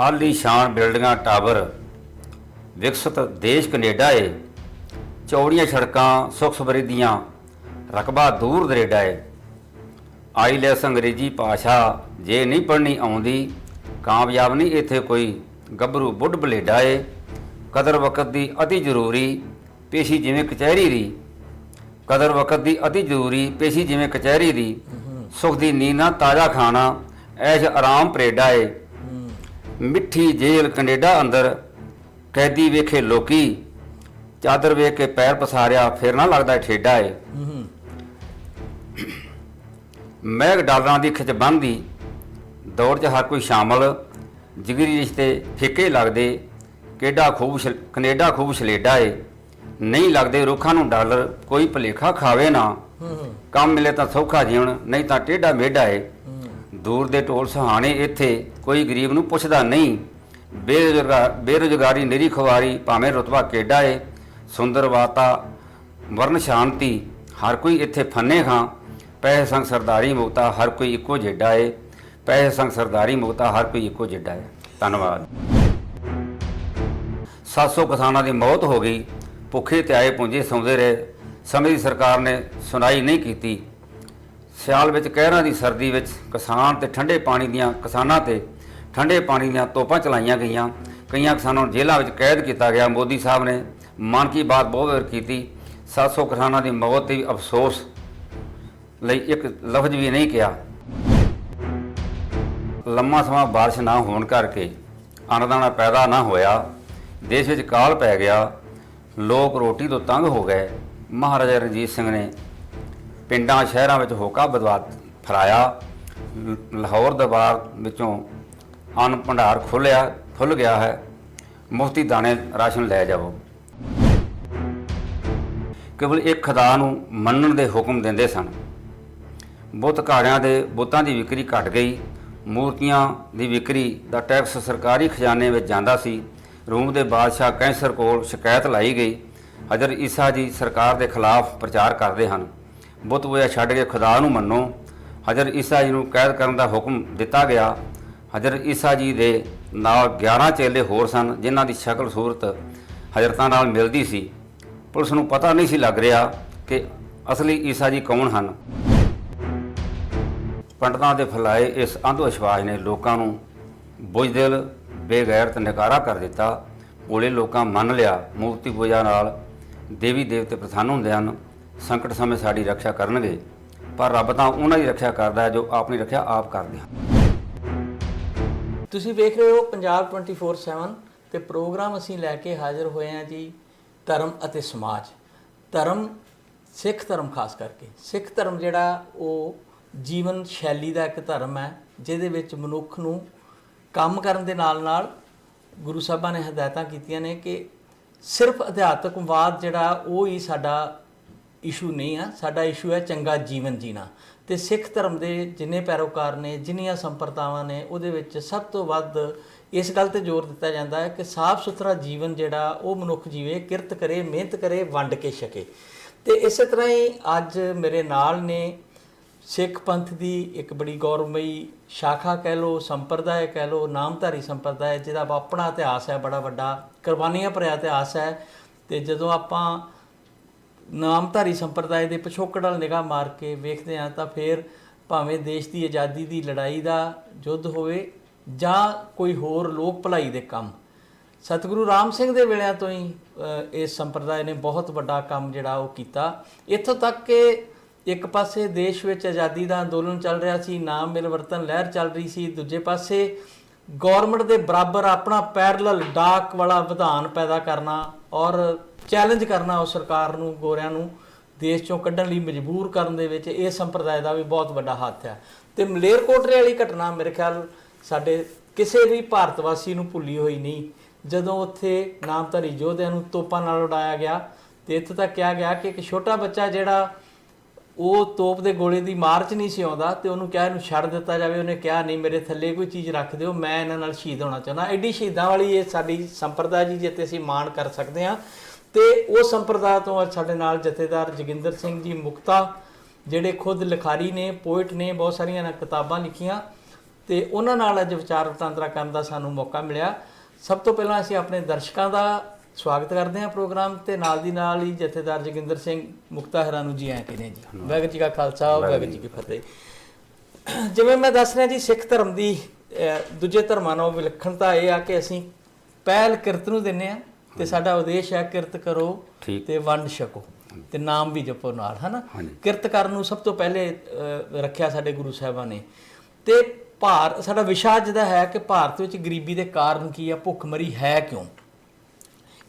ਆਲੀ ਸ਼ਾਨ ਬਿਲਡਿੰਗਾਂ, ਟਾਵਰ। ਵਿਕਸਿਤ ਦੇਸ਼ ਕੈਨੇਡਾ ਏ। ਚੌੜੀਆਂ ਸੜਕਾਂ, ਸੁੱਖ ਸਮਰਿੱਧੀਆਂ ਰਕਬਾ ਦੂਰ ਦਰੇਡਾ ਏ। ਆਈਲੈਸ ਅੰਗਰੇਜ਼ੀ ਭਾਸ਼ਾ, ਜੇ ਨਹੀਂ ਪੜ੍ਹਨੀ ਆਉਂਦੀ, ਕਾਮਯਾਬ ਨਹੀਂ ਇੱਥੇ ਕੋਈ। ਗੱਭਰੂ ਬੁੱਢ ਬਲੇਡਾ ਏ। ਕਦਰ ਵਕਤ ਦੀ ਅਤੀ ਜ਼ਰੂਰੀ ਪੇਸ਼ੀ ਜਿਵੇਂ ਕਚਹਿਰੀ ਦੀ। ਕਦਰ ਵਕਤ ਦੀ ਅਤੀ ਜ਼ਰੂਰੀ ਪੇਸ਼ੀ ਜਿਵੇਂ ਕਚਹਿਰੀ ਦੀ। ਸੁਖ ਦੀ ਨੀਨਾ ਤਾਜ਼ਾ ਖਾਣਾ, ਐਸ਼ ਆਰਾਮ ਪਰੇਡਾ ਏ। ਮਿੱਠੀ ਜੇਲ ਕੈਨੇਡਾ ਅੰਦਰ ਕੈਦੀ ਵੇਖੇ ਲੋਕੀ, ਚਾਦਰ ਵੇਖ ਕੇ ਪੈਰ ਪਸਾਰਿਆ, ਫਿਰ ਨਾ ਲੱਗਦਾ ਠੇਡਾ ਏ। ਮੈਗ ਡਾਲਰਾਂ ਦੀ ਖਿੱਚ ਬੰਦੀ ਦੌੜ 'ਚ ਹਰ ਕੋਈ ਸ਼ਾਮਲ, ਜਿਗਰੀ ਰਿਸ਼ਤੇ ਫਿੱਕੇ ਲੱਗਦੇ ਕਿਹੜਾ ਖੂਬ ਛ- ਕੈਨੇਡਾ ਖੂਬ ਛਲੇਡਾ ਏ। ਨਹੀਂ ਲੱਗਦੇ ਰੁੱਖਾਂ ਨੂੰ ਡਾਲਰ, ਕੋਈ ਭਲੇਖਾ ਖਾਵੇ ਨਾ। ਕੰਮ ਮਿਲੇ ਤਾਂ ਸੌਖਾ ਜੀਵਨ, ਨਹੀਂ ਤਾਂ ਟੇਢਾ ਮੇਢਾ ਏ। ਦੂਰ ਦੇ ਢੋਲ ਸਹਾਣੇ ਇੱਥੇ ਕੋਈ ਗਰੀਬ ਨੂੰ ਪੁੱਛਦਾ ਨਹੀਂ। ਬੇਰੁਜ਼ਗਾਰ ਬੇਰੁਜ਼ਗਾਰੀ, ਨਿਰੀ ਖਵਾਰੀ, ਭਾਵੇਂ ਰਤਬਾ ਕਿਹੜਾ ਏ, ਸੁੰਦਰ ਵਾਤਾ ਵਰਨ ਸ਼ਾਂਤੀ, ਹਰ ਕੋਈ ਇੱਥੇ ਫੰਨੇ ਖਾਂ। ਪੈਸੇ ਸੰਗ ਸਰਦਾਰੀ ਮੁਕਤਾ ਹਰ ਕੋਈ ਇੱਕੋ ਜਿੱਡਾ ਏ। ਪੈਸੇ ਸੰਗ ਸਰਦਾਰੀ ਮੁਕਤਾ ਹਰ ਕੋਈ ਇੱਕੋ ਜਿੱਡਾ ਏ। ਧੰਨਵਾਦ। 700 ਕਿਸਾਨਾਂ ਦੀ ਮੌਤ ਹੋ ਗਈ। ਭੁੱਖੇ ਤੇ ਆਏ ਪੁੰਜੇ ਸੌਂਦੇ ਰਹੇ। ਸਮੇਂ ਦੀ ਸਰਕਾਰ ਨੇ ਸੁਣਾਈ ਨਹੀਂ ਕੀਤੀ। ਸਿਆਲ ਵਿੱਚ, ਕਹਿਰਾਂ ਦੀ ਸਰਦੀ ਵਿੱਚ ਕਿਸਾਨ ਤੇ ਠੰਡੇ ਪਾਣੀ ਦੀਆਂ ਕਿਸਾਨਾਂ ਤੇ ਠੰਡੇ ਪਾਣੀ ਦੀਆਂ ਤੋਪਾਂ ਚਲਾਈਆਂ ਗਈਆਂ। ਕਈਆਂ ਕਿਸਾਨਾਂ ਨੂੰ ਜੇਲ੍ਹਾਂ ਵਿੱਚ ਕੈਦ ਕੀਤਾ ਗਿਆ। ਮੋਦੀ ਸਾਹਿਬ ਨੇ ਮਨ ਕੀ ਬਾਤ ਬਹੁਤ ਵਾਰ ਕੀਤੀ। 700 ਕਿਸਾਨਾਂ ਦੀ ਮੌਤ ਤੇ ਅਫਸੋਸ ਲਈ ਇੱਕ ਲਫ਼ਜ਼ ਵੀ ਨਹੀਂ ਕਿਹਾ। ਲੰਮਾ ਸਮਾਂ ਬਾਰਿਸ਼ ਨਾ ਹੋਣ ਕਰਕੇ ਅੰਨਦਾਨਾ ਪੈਦਾ ਨਾ ਹੋਇਆ। ਦੇਸ਼ ਵਿੱਚ ਕਾਲ ਪੈ ਗਿਆ। ਲੋਕ ਰੋਟੀ ਤੋਂ ਤੰਗ ਹੋ ਗਏ। ਮਹਾਰਾਜਾ ਰਣਜੀਤ ਸਿੰਘ ਨੇ ਪਿੰਡਾਂ, ਸ਼ਹਿਰਾਂ ਵਿੱਚ ਹੋਕਾ ਬਦਵਾ ਫਰਾਇਆ। ਲ- ਲਾਹੌਰ ਦਰਬਾਰ ਵਿੱਚੋਂ ਅੰਨ ਭੰਡਾਰ ਖੁੱਲਿਆ ਖੁੱਲ ਗਿਆ ਹੈ। ਮੁਫਤੀ ਦਾਣੇ ਰਾਸ਼ਨ ਲੈ ਜਾਵੋ। ਕੇਵਲ ਇੱਕ ਖੁਦਾ ਨੂੰ ਮੰਨਣ ਦੇ ਹੁਕਮ ਦਿੰਦੇ ਸਨ। ਬੁੱਤ ਘਾੜਿਆਂ ਦੇ ਬੁੱਤਾਂ ਦੀ ਵਿਕਰੀ ਘਟ ਗਈ। ਮੂਰਤੀਆਂ ਦੀ ਵਿਕਰੀ ਦਾ ਟੈਕਸ ਸਰਕਾਰੀ ਖਜ਼ਾਨੇ ਵਿੱਚ ਜਾਂਦਾ ਸੀ। ਰੂਮ ਦੇ ਬਾਦਸ਼ਾਹ ਕੈਂਸਰ ਕੋਲ ਸ਼ਿਕਾਇਤ ਲਾਈ ਗਈ। ਹਜ਼ਰ ਈਸਾ ਜੀ ਸਰਕਾਰ ਦੇ ਖਿਲਾਫ ਪ੍ਰਚਾਰ ਕਰਦੇ ਹਨ। ਬੁੱਤ ਪੂਜਾ ਛੱਡ ਕੇ ਖੁਦਾ ਨੂੰ ਮੰਨੋ। ਹਜ਼ਰ ਈਸਾ ਜੀ ਨੂੰ ਕੈਦ ਕਰਨ ਦਾ ਹੁਕਮ ਦਿੱਤਾ ਗਿਆ। ਹਜ਼ਰ ਈਸਾ ਜੀ ਦੇ ਨਾਲ 11 ਚੇਲੇ ਹੋਰ ਸਨ, ਜਿਨ੍ਹਾਂ ਦੀ ਸ਼ਕਲ ਸੂਰਤ ਹਜ਼ਰਤਾਂ ਨਾਲ ਮਿਲਦੀ ਸੀ। ਪੁਲਿਸ ਨੂੰ ਪਤਾ ਨਹੀਂ ਸੀ ਲੱਗ ਰਿਹਾ ਕਿ ਅਸਲੀ ਈਸਾ ਜੀ ਕੌਣ ਹਨ। ਪੰਡਤਾਂ ਦੇ ਫੈਲਾਏ ਇਸ ਅੰਧ ਵਿਸ਼ਵਾਸ ਨੇ ਲੋਕਾਂ ਨੂੰ ਬੁਝਦਿਲ ਬੇਗੈਰਤ ਨਕਾਰਾ ਕਰ ਦਿੱਤਾ। ਭੋਲੇ ਲੋਕਾਂ ਮੰਨ ਲਿਆ, ਮੂਰਤੀ ਪੂਜਾ ਨਾਲ ਦੇਵੀ ਦੇਵਤੇ ਪ੍ਰਸੰਨ ਹੁੰਦੇ ਹਨ, ਸੰਕਟ ਸਮੇਂ ਸਾਡੀ ਰੱਖਿਆ ਕਰਨਗੇ। ਪਰ ਰੱਬ ਤਾਂ ਉਹਨਾਂ ਦੀ ਰੱਖਿਆ ਕਰਦਾ ਹੈ ਜੋ ਆਪਣੀ ਰੱਖਿਆ ਆਪ ਕਰਦੇ ਹਨ। ਤੁਸੀਂ ਵੇਖ ਰਹੇ ਹੋ ਪੰਜਾਬ 24/7 ਤੇ ਪ੍ਰੋਗਰਾਮ ਅਸੀਂ ਲੈ ਕੇ ਹਾਜ਼ਰ ਹੋਏ ਹਾਂ ਜੀ ਧਰਮ ਅਤੇ ਸਮਾਜ। ਧਰਮ, ਸਿੱਖ ਧਰਮ ਖਾਸ ਕਰਕੇ। ਸਿੱਖ ਧਰਮ ਜਿਹੜਾ ਉਹ ਜੀਵਨ ਸ਼ੈਲੀ ਦਾ ਇੱਕ ਧਰਮ ਹੈ, ਜਿਹਦੇ ਵਿੱਚ ਮਨੁੱਖ ਨੂੰ ਕੰਮ ਕਰਨ ਦੇ ਨਾਲ ਨਾਲ ਗੁਰੂ ਸਾਹਿਬਾਂ ਨੇ ਹਦਾਇਤਾਂ ਕੀਤੀਆਂ ਨੇ ਕਿ ਸਿਰਫ ਅਧਿਆਤਮਵਾਦ ਜਿਹੜਾ ਉਹ ਹੀ ਸਾਡਾ ਇਸ਼ੂ ਨਹੀਂ ਆ, ਸਾਡਾ ਇਸ਼ੂ ਹੈ ਚੰਗਾ ਜੀਵਨ ਜੀਣਾ। ਤੇ ਸਿੱਖ ਧਰਮ ਦੇ ਜਿੰਨੇ ਪੈਰੋਕਾਰ ਨੇ, ਜਿੰਨੀਆਂ ਸੰਪਰਦਾਵਾਂ ਨੇ, ਉਹਦੇ ਵਿੱਚ ਸਭ ਤੋਂ ਵੱਧ ਇਸ ਗੱਲ ਤੇ ਜ਼ੋਰ ਦਿੱਤਾ ਜਾਂਦਾ ਹੈ ਕਿ ਸਾਫ਼ ਸੁਥਰਾ ਜੀਵਨ ਜਿਹੜਾ, ਉਹ ਮਨੁੱਖ ਜੀਵੇ, ਕਿਰਤ ਕਰੇ, ਮਿਹਨਤ ਕਰੇ, ਵੰਡ ਕੇ ਛਕੇ। ਤੇ ਇਸੇ ਤਰ੍ਹਾਂ ਹੀ ਅੱਜ ਮੇਰੇ ਨਾਲ ਨੇ ਸਿੱਖ ਪੰਥ ਦੀ ਇੱਕ ਬੜੀ ਗੌਰਵਮਈ ਸ਼ਾਖਾ ਕਹਿ ਲੋ ਸੰਪਰਦਾਇ ਕਹਿ ਲੋ ਨਾਮਧਾਰੀ ਸੰਪਰਦਾਇ, ਜਿਹਦਾ ਆਪਣਾ ਇਤਿਹਾਸ ਹੈ, ਬੜਾ ਵੱਡਾ, ਕੁਰਬਾਨੀਆਂ ਭਰਿਆ ਇਤਿਹਾਸ ਹੈ। ਤੇ ਜਦੋਂ ਆਪਾਂ ਨਾਮਧਾਰੀ ਸੰਪਰਦਾਇ ਦੇ ਪਿਛੋਕੜ ਵੱਲ ਨਿਗਾਹ ਮਾਰ ਕੇ ਵੇਖਦੇ ਹਾਂ ਤਾਂ ਫਿਰ ਭਾਵੇਂ ਦੇਸ਼ ਦੀ ਆਜ਼ਾਦੀ ਦੀ ਲੜਾਈ ਦਾ ਯੁੱਧ ਹੋਵੇ ਜਾਂ ਕੋਈ ਹੋਰ ਲੋਕ ਭਲਾਈ ਦੇ ਕੰਮ। ਸਤਿਗੁਰੂ ਰਾਮ ਸਿੰਘ ਦੇ ਵੇਲਿਆਂ ਤੋਂ ਹੀ ਇਸ ਸੰਪਰਦਾਇ ਨੇ ਬਹੁਤ ਵੱਡਾ ਕੰਮ ਜਿਹੜਾ ਉਹ ਕੀਤਾ। ਇੱਥੋਂ ਤੱਕ ਕਿ ਇੱਕ ਪਾਸੇ ਦੇਸ਼ ਵਿੱਚ ਆਜ਼ਾਦੀ ਦਾ ਅੰਦੋਲਨ ਚੱਲ ਰਿਹਾ ਸੀ, ਨਾਮ ਮਿਲਵਰਤਨ ਲਹਿਰ ਚੱਲ ਰਹੀ ਸੀ, ਦੂਜੇ ਪਾਸੇ ਗਵਰਨਮੈਂਟ ਦੇ ਬਰਾਬਰ ਆਪਣਾ ਪੈਰਲਲ ਡਾਕ ਵਾਲਾ ਵਿਧਾਨ ਪੈਦਾ ਕਰਨਾ ਔਰ ਚੈਲੰਜ ਕਰਨਾ ਉਹ ਸਰਕਾਰ ਨੂੰ, ਗੋਰਿਆਂ ਨੂੰ ਦੇਸ਼ ਚੋਂ ਕੱਢਣ ਲਈ ਮਜਬੂਰ ਕਰਨ ਦੇ ਵਿੱਚ ਇਹ ਸੰਪਰਦਾਇ ਦਾ ਵੀ ਬਹੁਤ ਵੱਡਾ ਹੱਥ ਹੈ। ਤੇ ਮਲੇਰਕੋਟਰੇ ਵਾਲੀ ਘਟਨਾ ਮੇਰੇ ਖਿਆਲ ਸਾਡੇ ਕਿਸੇ ਵੀ ਭਾਰਤ ਵਾਸੀ ਨੂੰ ਭੁੱਲੀ ਹੋਈ ਨਹੀਂ। ਜਦੋਂ ਉੱਥੇ ਨਾਮਧਾਰੀ ਯੋਧਿਆਂ ਨੂੰ ਤੋਪਾਂ ਨਾਲ ਉਡਾਇਆ ਗਿਆ ਤੇ ਇੱਥੇ ਤੱਕ ਕਿਹਾ ਗਿਆ ਕਿ ਇੱਕ ਛੋਟਾ ਬੱਚਾ ਜਿਹੜਾ ਉਹ ਤੋਪ ਦੇ ਗੋਲੇ ਦੀ ਮਾਰ ਚ ਨਹੀਂ ਸੀ ਆਉਂਦਾ ਤੇ ਉਹਨੂੰ ਕਿਹਾ ਇਹਨੂੰ ਛੱਡ ਦਿੱਤਾ ਜਾਵੇ। ਉਹਨੇ ਕਿਹਾ, ਨਹੀਂ, ਮੇਰੇ ਥੱਲੇ ਕੋਈ ਚੀਜ਼ ਰੱਖ ਦਿਓ, ਮੈਂ ਇਹਨਾਂ ਨਾਲ ਸ਼ਹੀਦ ਹੋਣਾ ਚਾਹੁੰਦਾ। ਐਡੀ ਸ਼ਹੀਦਾਂ ਵਾਲੀ ਇਹ ਸਾਡੀ ਸੰਪਰਦਾ ਜੀ ਜਿੱਤੇ ਅਸੀਂ ਮਾਣ ਕਰ ਸਕਦੇ ਹਾਂ। ਤੇ ਉਹ ਸੰਪਰਦਾ ਤੋਂ ਅੱਜ ਸਾਡੇ ਨਾਲ ਜਥੇਦਾਰ ਜੋਗਿੰਦਰ ਸਿੰਘ ਜੀ ਮੁਕਤਾ, ਜਿਹੜੇ ਖੁਦ ਲਿਖਾਰੀ ਨੇ, ਪੋਇਟ ਨੇ, ਬਹੁਤ ਸਾਰੀਆਂ ਕਿਤਾਬਾਂ ਲਿਖੀਆਂ। ਤੇ ਉਹਨਾਂ ਨਾਲ ਅੱਜ ਵਿਚਾਰ ਵਟਾਂਦਰਾ ਕਰਨ ਦਾ ਸਾਨੂੰ ਮੌਕਾ ਮਿਲਿਆ। ਸਭ ਤੋਂ ਪਹਿਲਾਂ ਅਸੀਂ ਆਪਣੇ ਦਰਸ਼ਕਾਂ ਦਾ ਸਵਾਗਤ ਕਰਦੇ ਹਾਂ ਪ੍ਰੋਗਰਾਮ ਤੇ ਨਾਲ ਦੀ ਨਾਲ ਹੀ ਜਥੇਦਾਰ ਜੋਗਿੰਦਰ ਸਿੰਘ ਮੁਕਤਾਹਰਾ ਨੂੰ ਜੀ ਆਇਆਂ ਕਹਿੰਦੇ ਜੀ। ਵਾਹਿਗੁਰੂ ਜੀ ਕਾ ਖਾਲਸਾ ਵਾਹਿਗੁਰੂ ਜੀ ਕੀ ਫਤਿਹ। ਜਿਵੇਂ ਮੈਂ ਦੱਸ ਰਿਹਾ ਜੀ ਸਿੱਖ ਧਰਮ ਦੀ ਦੂਜੇ ਧਰਮਾਂ ਨਾਲੋਂ ਵਿਲੱਖਣਤਾ ਇਹ ਆ ਕਿ ਅਸੀਂ ਪਹਿਲ ਕਿਰਤ ਨੂੰ ਦਿੰਨੇ ਆ ਤੇ ਸਾਡਾ ਉਦੇਸ਼ ਹੈ ਕਿਰਤ ਕਰੋ। ਤੇ ਵੰਡ ਛਕੋ ਤੇ ਨਾਮ ਵੀ ਜਪੋ ਨਾਲ ਹਨਾ। ਕਿਰਤ ਕਰਨ ਨੂੰ ਸਭ ਤੋਂ ਪਹਿਲੇ ਰੱਖਿਆ ਸਾਡੇ ਗੁਰੂ ਸਾਹਿਬਾਨ ਨੇ। ਤੇ ਭਾਰ ਸਾਡਾ ਵਿਸ਼ਾ ਜਿਹਦਾ ਹੈ ਕਿ ਭਾਰਤ ਵਿੱਚ ਗਰੀਬੀ ਦੇ ਕਾਰਨ ਕੀ ਆ ਭੁੱਖਮਰੀ ਹੈ ਕਿਉਂ?